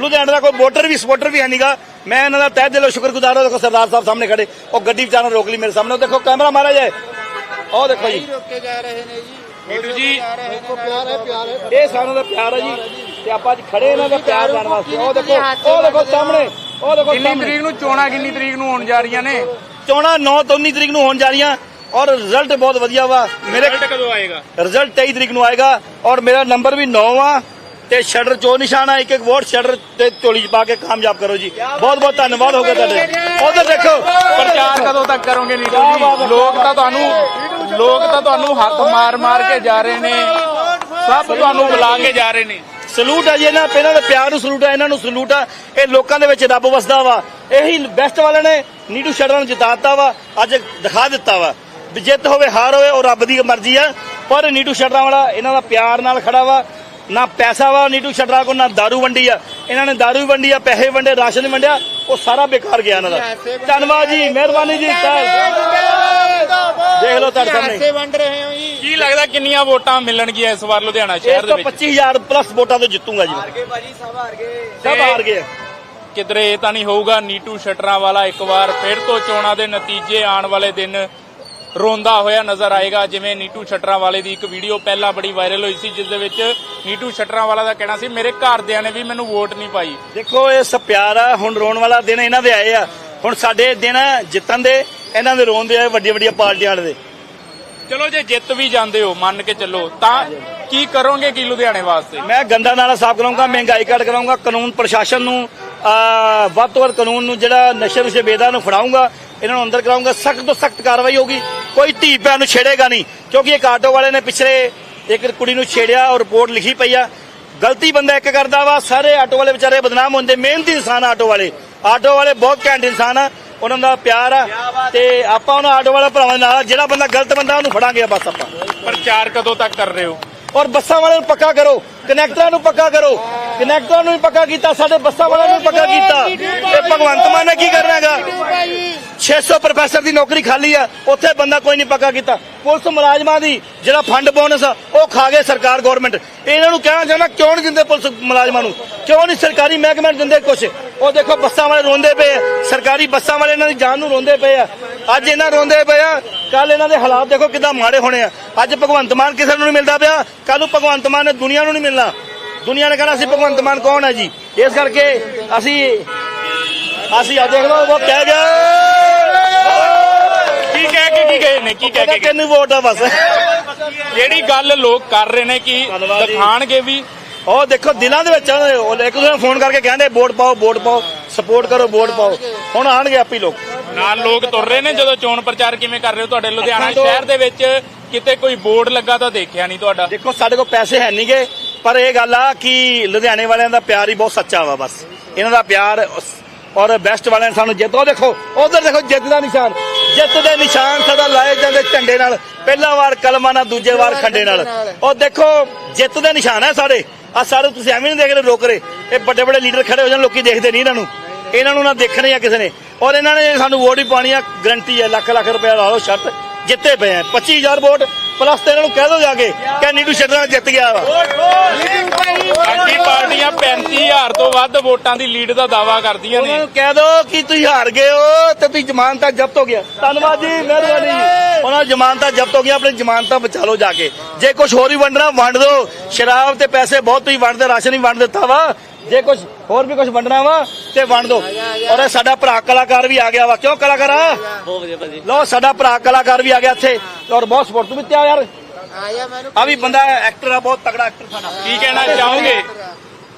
ਲੁਧਿਆਣੇ ਦਾ ਕੋਈ ਵੋਟਰ ਵੀ ਸਪੋਰਟਰ ਵੀ ਹੈ ਨਹੀਂਗਾ ਮੈਂ ਇਹਨਾਂ ਦਾ ਤਹਿ ਦਿਲੋਂ ਸ਼ੁਕਰਗੁਜ਼ਾਰ ਹਾਂ। ਦੇਖੋ ਸਰਦਾਰ ਸਾਹਿਬ ਸਾਹਮਣੇ ਖੜੇ। ਉਹ ਗੱਡੀ ਵਿਚਾਰਾ ਰੋਕ ਲਈ ਮੇਰੇ ਸਾਹਮਣੇ। ਉਹ ਦੇਖੋ ਕੈਮਰਾ ਮਾਰਾ ਜਾਏ। ਉਹ ਦੇਖੋ ਜੀ। ਰੋਕੇ ਜਾ ਰਹੇ ਨੇ ਜੀ। ਨੀਟੂ ਜੀ। ਹੈ। ਹੈ ਇਹ ਸਾਨੂੰ ਦਾ ਪਿਆਰ ਹੈ ਜੀ। ਤੇ ਆਪਾਂ ਅੱਜ ਖੜੇ ਇਹਨਾਂ ਦਾ ਪਿਆਰ ਜਾਣ ਵਾਸਤੇ। ਉਹ ਦੇਖੋ ਉਹ ਦੇਖੋ ਸਾਹਮਣੇ ਉਹ ਦੇਖੋ ਕਿੰਨੀ ਤਰੀਕ ਨੂੰ ਚੋਣਾਂ ਕਿੰਨੀ ਤਰੀਕ ਨੂੰ ਹੋਣ ਜਾ ਰਹੀਆਂ ਨੇ? ਚੋਣਾਂ 9 ਤੋਂ 19 ਤਰੀਕ ਨੂੰ ਹੋਣ ਜਾ ਰਹੀਆਂ ਔਰ ਰਿਜ਼ਲਟ ਬਹੁਤ ਵਧੀਆ ਵਾ। ਮੇਰੇ ਰਿਜ਼ਲਟ ਕਦੋਂ ਆਏਗਾ? ਰਿਜ਼ਲਟ 23 ਤਰੀਕ ਨੂੰ ਆਏਗਾ ਔਰ ਮੇਰਾ ਨੰਬਰ ਵੀ 9 ਆ ਤੇ ਸ਼ਟਰ ਚੋ ਨਿਸ਼ਾਨ ਆ ਇੱਕ ਇੱਕ ਵੋਟ ਸ਼ਟਰ ਤੇ ਝੋਲੀ 'ਚ ਪਾ ਕੇ ਕਾਮਯਾਬ ਕਰੋ ਜੀ। ਬਹੁਤ ਬਹੁਤ ਧੰਨਵਾਦ ਹੋਗਾ ਤੁਹਾਡੇ। ਉਧਰ ਦੇਖੋ। ਪ੍ਰਚਾਰ ਕਦੋਂ ਤੱਕ ਕਰੋਗੇ ਨੀਟੂ ਜੀ? ਲੋਕ ਤਾਂ ਤੁਹਾਨੂੰ ਲੋਕ ਤਾਂ ਤੁਹਾਨੂੰ ਹੱਥ ਮਾਰ ਮਾਰ ਕੇ ਜਾ ਰਹੇ ਨੇ ਸਭ ਤੁਹਾਨੂੰ ਬੁਲਾ ਕੇ ਜਾ ਰਹੇ ਨੇ ਸਲੂਟ ਆ ਜੀ ਇਹਨਾਂ ਇਹਨਾਂ ਦੇ ਪਿਆਰ ਨੂੰ ਸਲੂਟ ਆ ਇਹਨਾਂ ਨੂੰ ਸਲੂਟ ਆ ਇਹ ਲੋਕਾਂ ਦੇ ਵਿੱਚ ਰੱਬ ਵਸਦਾ ਵਾ ਇਹੀ ਬੈਸਟ ਵਾਲਿਆਂ ਨੇ ਨੀਟੂ ਸ਼ਟਰਾਂ ਨੂੰ ਜਿਤਾਤਾ ਵਾ ਅੱਜ ਦਿਖਾ ਦਿੱਤਾ ਵਾ ਵੀ ਜਿੱਤ ਹੋਵੇ ਹਾਰ ਹੋਵੇ ਉਹ ਰੱਬ ਦੀ ਮਰਜ਼ੀ ਆ ਪਰ ਨੀਟੂ ਸ਼ਟਰਾਂ ਵਾਲਾ ਇਹਨਾਂ ਦਾ ਪਿਆਰ ਨਾਲ ਖੜਾ ਵਾ ਨਾ ਪੈਸਾ ਵਾ ਨੀਟੂ ਸ਼ਟਰਾਂ ਕੋਲ ਨਾ दारू ਵੰਡੀ ਆ ਇਹਨਾਂ ਨੇ दारू ਵੀ ਵੰਡੀ ਆ ਪੈਸੇ ਵੰਡੇ ਰਾਸ਼ਨ ਵੀ ਵੰਡਿਆ ਉਹ ਸਾਰਾ ਬੇਕਾਰ ਗਿਆ ਇਹਨਾਂ ਦਾ ਧੰਨਵਾਦ ਜੀ ਮਿਹਰਬਾਨੀ ਜੀ ਦੇਖ ਲਓ ਤੁਹਾਡੇ ਸਾਹਮਣੇ। ਵੰਡ ਰਹੇ ਹੋ ਜੀ। ਕੀ ਲੱਗਦਾ ਕਿੰਨੀਆਂ ਵੋਟਾਂ ਮਿਲਣਗੀਆਂ ਇਸ ਵਾਰ ਲੁਧਿਆਣਾ ਸ਼ਹਿਰ ਦੇ ਤੋਂ ਵਿੱਚ 25000 ਪਲੱਸ ਵੋਟਾਂ ਤੋਂ ਜਿੱਤੂਗਾ ਜੀ ਹਾਰ ਗਏ ਭਾਜੀ ਸਭ ਹਾਰ ਗਏ। ਸਭ ਹਾਰ ਗਏ। ਕਿਧਰੇ ਇਹ ਤਾਂ ਨਹੀਂ ਹੋਊਗਾ ਨੀਟੂ ਸ਼ਟਰਾਂ ਵਾਲਾ ਇੱਕ ਵਾਰ ਫਿਰ ਤੋਂ ਚੋਣਾਂ ਦੇ ਨਤੀਜੇ ਆਉਣ ਵਾਲੇ ਦਿਨ ਰੋਂਦਾ ਹੋਇਆ ਨਜ਼ਰ ਆਏਗਾ ਜਿਵੇਂ ਨੀਟੂ ਸ਼ਟਰਾਂ ਵਾਲੇ ਦੀ ਇੱਕ ਵੀਡੀਓ ਪਹਿਲਾਂ ਬੜੀ ਵਾਇਰਲ ਹੋਈ ਸੀ ਜਿਸ ਦੇ ਵਿੱਚ ਨੀਟੂ ਸ਼ਟਰਾਂ ਵਾਲਾ ਦਾ ਕਹਿਣਾ ਸੀ ਮੇਰੇ ਘਰਦਿਆਂ ਨੇ ਵੀ ਮੈਨੂੰ ਵੋਟ ਨਹੀਂ ਪਾਈ। ਦੇਖੋ ਇਹ ਸਭ ਪਿਆਰ ਆ ਹੁਣ ਰੋਣ ਵਾਲਾ ਦਿਨ ਇਹਨਾਂ ਦੇ ਆਏ ਆ। ਹੁਣ ਸਾਡੇ ਦਿਨ ਜਿੱਤਣ ਦੇ ਇਹਨਾਂ ਦੇ ਰੋਣ ਦੇ ਆ ਵੱਡੀਆਂ ਵੱਡੀਆਂ ਪਾਰਟੀਆਂ ਵਾਲੇ ਦੇ। ਚਲੋ ਜੇ ਜਿੱਤ ਵੀ ਜਾਂਦੇ ਹੋ ਮੰਨ ਕੇ ਚੱਲੋ ਤਾਂ ਕੀ ਕਰੋਗੇ ਕੀ ਲੁਧਿਆਣੇ ਵਾਸਤੇ? ਮੈਂ ਗੰਦਾ ਨਾਲਾ ਸਾਫ਼ ਕਰਾਉਂਗਾ ਮਹਿੰਗਾਈ ਘੱਟ ਕਰਾਉਂਗਾ ਕਾਨੂੰਨ ਪ੍ਰਸ਼ਾਸਨ ਨੂੰ ਆ, ਵੱਧ ਤੋਂ ਵੱਧ ਕਾਨੂੰਨ ਨੂੰ ਜਿਹੜਾ ਨਸ਼ੇ ਨੁਸ਼ੇ ਵੇਦਾ ਨੂੰ ਫੜਾਉਂਗਾ ਇਹਨਾਂ ਨੂੰ ਅੰਦਰ ਕਰਾਉਂਗਾ ਸਖਤ ਤੋਂ ਸਖਤ ਕਾਰਵਾਈ ਹੋਗੀ ਕੋਈ ਧੀ ਭੈਣ ਨੂੰ ਛੇੜੇਗਾ ਨਹੀਂ ਕਿਉਂਕਿ ਇੱਕ ਆਟੋ ਵਾਲੇ ਨੇ ਪਿਛਲੇ ਇੱਕ ਕੁੜੀ ਨੂੰ ਛੇੜਿਆ ਔਰ ਰਿਪੋਰਟ ਲਿਖੀ ਪਈ ਆ। ਗਲਤੀ ਬੰਦਾ ਇੱਕ ਕਰਦਾ ਵਾ ਸਾਰੇ ਆਟੋ ਵਾਲੇ ਵਿਚਾਰੇ ਬਦਨਾਮ ਹੁੰਦੇ ਮਿਹਨਤੀ ਇਨਸਾਨ ਆਟੋ ਵਾਲੇ। ਆਟੋ ਵਾਲੇ ਬਹੁਤ ਘੈਂਟ ਇਨਸਾਨ ਆ। ਉਹਨਾਂ ਦਾ ਪਿਆਰ ਆ ਤੇ ਆਪਾਂ ਉਹਨਾਂ ਆਟੋ ਵਾਲਾ ਭਰਾਵਾਂ ਨਾਲ। ਜਿਹੜਾ ਬੰਦਾ ਗਲਤ ਬੰਦਾ ਉਹਨੂੰ ਫੜਾਂਗੇ ਬਸ ਆਪਾਂ। ਪ੍ਰਚਾਰ ਕਦੋਂ ਤੱਕ ਕਰ ਰਹੇ ਹੋ? ਔਰ ਬੱਸਾਂ ਵਾਲਿਆਂ ਨੂੰ ਪੱਕਾ ਕਰੋ। ਕਨੈਕਟਰਾਂ ਨੂੰ ਪੱਕਾ ਕਰੋ। ਕਨੈਕਟਰਾਂ ਨੂੰ ਵੀ ਪੱਕਾ ਕੀਤਾ ਸਾਡੇ ਬੱਸਾਂ ਵਾਲਿਆਂ ਨੂੰ ਪੱਕਾ ਕੀਤਾ। ਤੇ ਭਗਵੰਤ ਮਾਨ ਨੇ ਕੀ ਕਰਨਾ ਹੈਗਾ? 600 ਪ੍ਰੋਫੈਸਰ ਦੀ ਨੌਕਰੀ ਖਾਲੀ ਆ ਉੱਥੇ ਬੰਦਾ ਕੋਈ ਨਹੀਂ ਪੱਕਾ ਕੀਤਾ। ਪੁਲਿਸ ਮੁਲਾਜ਼ਮਾਂ ਦੀ ਜਿਹੜਾ ਫੰਡ ਬੋਨਸ ਆ ਉਹ ਖਾ ਗਏ ਸਰਕਾਰ ਗਵਰਨਮੈਂਟ ਇਹਨਾਂ ਨੂੰ ਕਹਿਣਾ ਚਾਹੁੰਦਾ ਕਿਉਂ ਨਹੀਂ ਦਿੰਦੇ ਪੁਲਿਸ ਮੁਲਾਜ਼ਮਾਂ ਨੂੰ? ਕਿਉਂ ਨਹੀਂ ਸਰਕਾਰੀ ਮਹਿਕਮੇ ਨੂੰ ਦਿੰਦੇ ਕੁਛ? ਉਹ ਦੇਖੋ ਬੱਸਾਂ ਵਾਲੇ ਰੋਂਦੇ ਪਏ ਆ। ਸਰਕਾਰੀ ਬੱਸਾਂ ਵਾਲੇ ਇਹਨਾਂ ਦੀ ਜਾਨ ਨੂੰ ਰੋਂਦੇ ਪਏ ਆ। ਅੱਜ ਇਹਨਾਂ ਰੋਂਦੇ ਪਏ ਆ। ਕੱਲ ਇਹਨਾਂ ਦੇ ਹਾਲਾਤ ਦੇਖੋ ਕਿਦਾਂ ਮਾੜੇ ਹੋਣੇ ਆ। ਅੱਜ ਭਗਵੰਤ ਮਾਨ ਕਿਸੇ ਨੂੰ ਨਹੀਂ ਮਿਲਦਾ ਪਿਆ। ਕੱਲ ਨੂੰ ਭਗਵੰਤ ਮਾਨ ਨੇ ਦੁਨੀਆ ਨੂੰ ਨਹੀਂ ਮਿਲਣਾ। ਦੁਨੀਆ ਨੇ ਕਹਿਣਾ ਸੀ ਭਗਵੰਤ ਮਾਨ ਕੌਣ ਹੈ ਜੀ? ਇਸ ਕਰਕੇ ਅਸੀਂ ਅਸੀਂ ਆ ਦੇਖ ਲਓ ਉਹ ਕਹਿ ਗਿਆ। ਕੀ ਕਹਿ ਕੇ ਕੀ ਗਏ ਨੇ? ਕੀ ਕਹਿ ਕੇ? ਕਿੰਨੀ ਵੋਟ ਆ ਬਸ। ਜਿਹੜੀ ਗੱਲ ਲੋਕ ਕਰ ਰਹੇ ਨੇ ਕਿ। ਦਿਖਾਣਗੇ ਵੀ ਉਹ ਦੇਖੋ ਦਿਲਾਂ ਦੇ ਵਿੱਚ ਉਹ ਇੱਕ ਦੂਜੇ ਨੂੰ ਫੋਨ ਕਰਕੇ ਕਹਿੰਦੇ ਵੋਟ ਪਾਓ ਵੋਟ ਪਾਓ ਸਪੋਰਟ ਕਰੋ ਵੋਟ ਪਾਓ। ਹੁਣ ਆਣਗੇ ਆਪੀ ਲੋਕ। ਨਾਲ ਲੋਕ ਤੁਰ ਰਹੇ ਨੇ ਜਦੋਂ ਚੋਣ ਪ੍ਰਚਾਰ ਕਿਵੇਂ ਕਰ ਰਹੇ ਹੋ ਤੁਹਾਡੇ ਲੁਧਿਆਣਾ ਸ਼ਹਿਰ ਦੇ ਵਿੱਚ? ਕਿਤੇ ਕੋਈ ਬੋਰਡ ਲੱਗਾ ਤਾਂ ਦੇਖਿਆ ਨਹੀਂ ਤੁਹਾਡਾ? ਦੇਖੋ ਸਾਡੇ ਕੋਲ ਪੈਸੇ ਹੈ ਨਹੀਂਗੇ ਪਰ ਇਹ ਗੱਲ ਆ ਕਿ ਲੁਧਿਆਣੇ ਵਾਲਿਆਂ ਦਾ ਪਿਆਰ ਹੀ ਬਹੁਤ ਸੱਚਾ ਵਾ ਬਸ। ਇਹਨਾਂ ਦਾ ਪਿਆਰ ਔਰ ਬੈਸਟ ਵਾਲਿਆਂ ਨੇ ਸਾਨੂੰ ਜਿੱਤ ਉਹ ਦੇਖੋ ਉਧਰ ਦੇਖੋ ਜਿੱਤ ਦਾ ਨਿਸ਼ਾਨ। ਜਿੱਤ ਦੇ ਨਿਸ਼ਾਨ ਸਦਾ ਲਾਏ ਜਾਂਦੇ ਝੰਡੇ ਨਾਲ। ਪਹਿਲਾ ਵਾਰ ਕਲਮਾਂ ਨਾਲ ਦੂਜੇ ਵਾਰ ਖੰਡੇ ਨਾਲ। ਉਹ ਦੇਖੋ ਜਿੱਤ ਦੇ ਨਿਸ਼ਾਨ ਹੈ ਸਾਰੇ ਆ ਸਾਰੇ ਤੁਸੀਂ ਐਵੇਂ ਨਹੀਂ ਦੇਖ ਰਹੇ ਰੋਕ ਰਹੇ ਇਹ ਵੱਡੇ ਵੱਡੇ ਲੀਡਰ ਖੜੇ ਹੋ ਜਾਣ, ਲੋਕੀ ਦੇਖਦੇ ਨਹੀਂ ਇਹਨਾਂ ਨੂੰ। ਇਹਨਾਂ ਨੂੰ ਨਾ ਦੇਖਣੇ ਆ ਕਿਸੇ ਨੇ। ਔਰ ਇਹਨਾਂ ਨੇ ਸਾਨੂੰ ਵੋਟ ਹੀ ਪਾਣੀ ਆ, ਗਰੰਟੀ ਹੈ ਲੱਖ ਲੱਖ ਰੁਪਏ ਲਾ ਲਓ, ਸ਼ਰਤ। ਜਿੱਤੇ ਪਏ ਆ। 25000 ਵੋਟ ਪਲੱਸ ਤੇ ਇਹਨਾਂ ਨੂੰ ਕਹਿ ਦੋ ਜਾ ਕੇ ਕਿ ਨੀਟੂ ਛੱਡਣਾ ਜਿੱਤ ਗਿਆ ਵਾ। ਸਾਡੀ ਪਾਰਟੀਆਂ 35000 ਤੋਂ ਵੱਧ ਵੋਟਾਂ ਦੀ ਲੀਡ ਦਾ ਦਾਵਾ ਕਰਦੀਆਂ ਉਹਨਾਂ ਨੇ ਨੂੰ ਕਹਿ ਦੋ ਕਿ ਤੁਸੀਂ ਹਾਰ ਗਏ ਹੋ ਤੇ ਤੁਸੀਂ ਜ਼ਮਾਨਤਾਂ ਜ਼ਬਤ ਹੋ ਗਿਆ। ਧੰਨਵਾਦ ਜੀ ਮਿਹਰਬਾਨੀ ਜੀ। ਉਹਨਾਂ ਨੂੰ ਜ਼ਮਾਨਤਾਂ ਜ਼ਬਤ ਹੋ ਗਿਆ ਆਪਣੀ ਜ਼ਮਾਨਤਾਂ ਬਚਾ ਲਓ ਜਾ ਕੇ। ਜੇ ਕੁਝ ਹੋਰ ਹੀ ਵੰਡਣਾ ਵੰਡ ਦਿਓ ਸ਼ਰਾਬ ਤੇ ਪੈਸੇ ਬਹੁਤ ਤੁਸੀਂ ਵੰਡਦੇ ਰਾਸ਼ਨ ਹੀ ਵੰਡ ਦਿੱਤਾ ਵਾ। ਜੇ ਕੁਝ ਹੋਰ ਵੀ ਕੁਝ ਵੰਡਣਾ ਵਾ ਤੇ ਵੰਡ ਦਿਓ ਔਰ ਇਹ ਸਾਡਾ ਭਰਾ ਕਲਾਕਾਰ ਵੀ ਆ ਗਿਆ ਵਾ। ਕਿਉਂ ਕਲਾਕਾਰ? ਬਹੁਤ ਵਧੀਆ ਭਾਜੀ। ਲੋ ਸਾਡਾ ਭਰਾ ਕਲਾਕਾਰ ਵੀ ਆ ਗਿਆ ਇੱਥੇ। ਔਰ ਬਹੁਤ ਸਪੋਰਟ ਤੂੰ ਵੀ ਤਿਆ ਯਾਰ। ਆਇਆ ਮੈਨੂੰ ਆ ਵੀ ਬੰਦਾ ਐਕਟਰ ਆ ਬਹੁਤ ਤਗੜਾ ਐਕਟਰ ਸਾਡਾ। ਕੀ ਕਹਿਣਾ ਚਾਹੋਗੇ?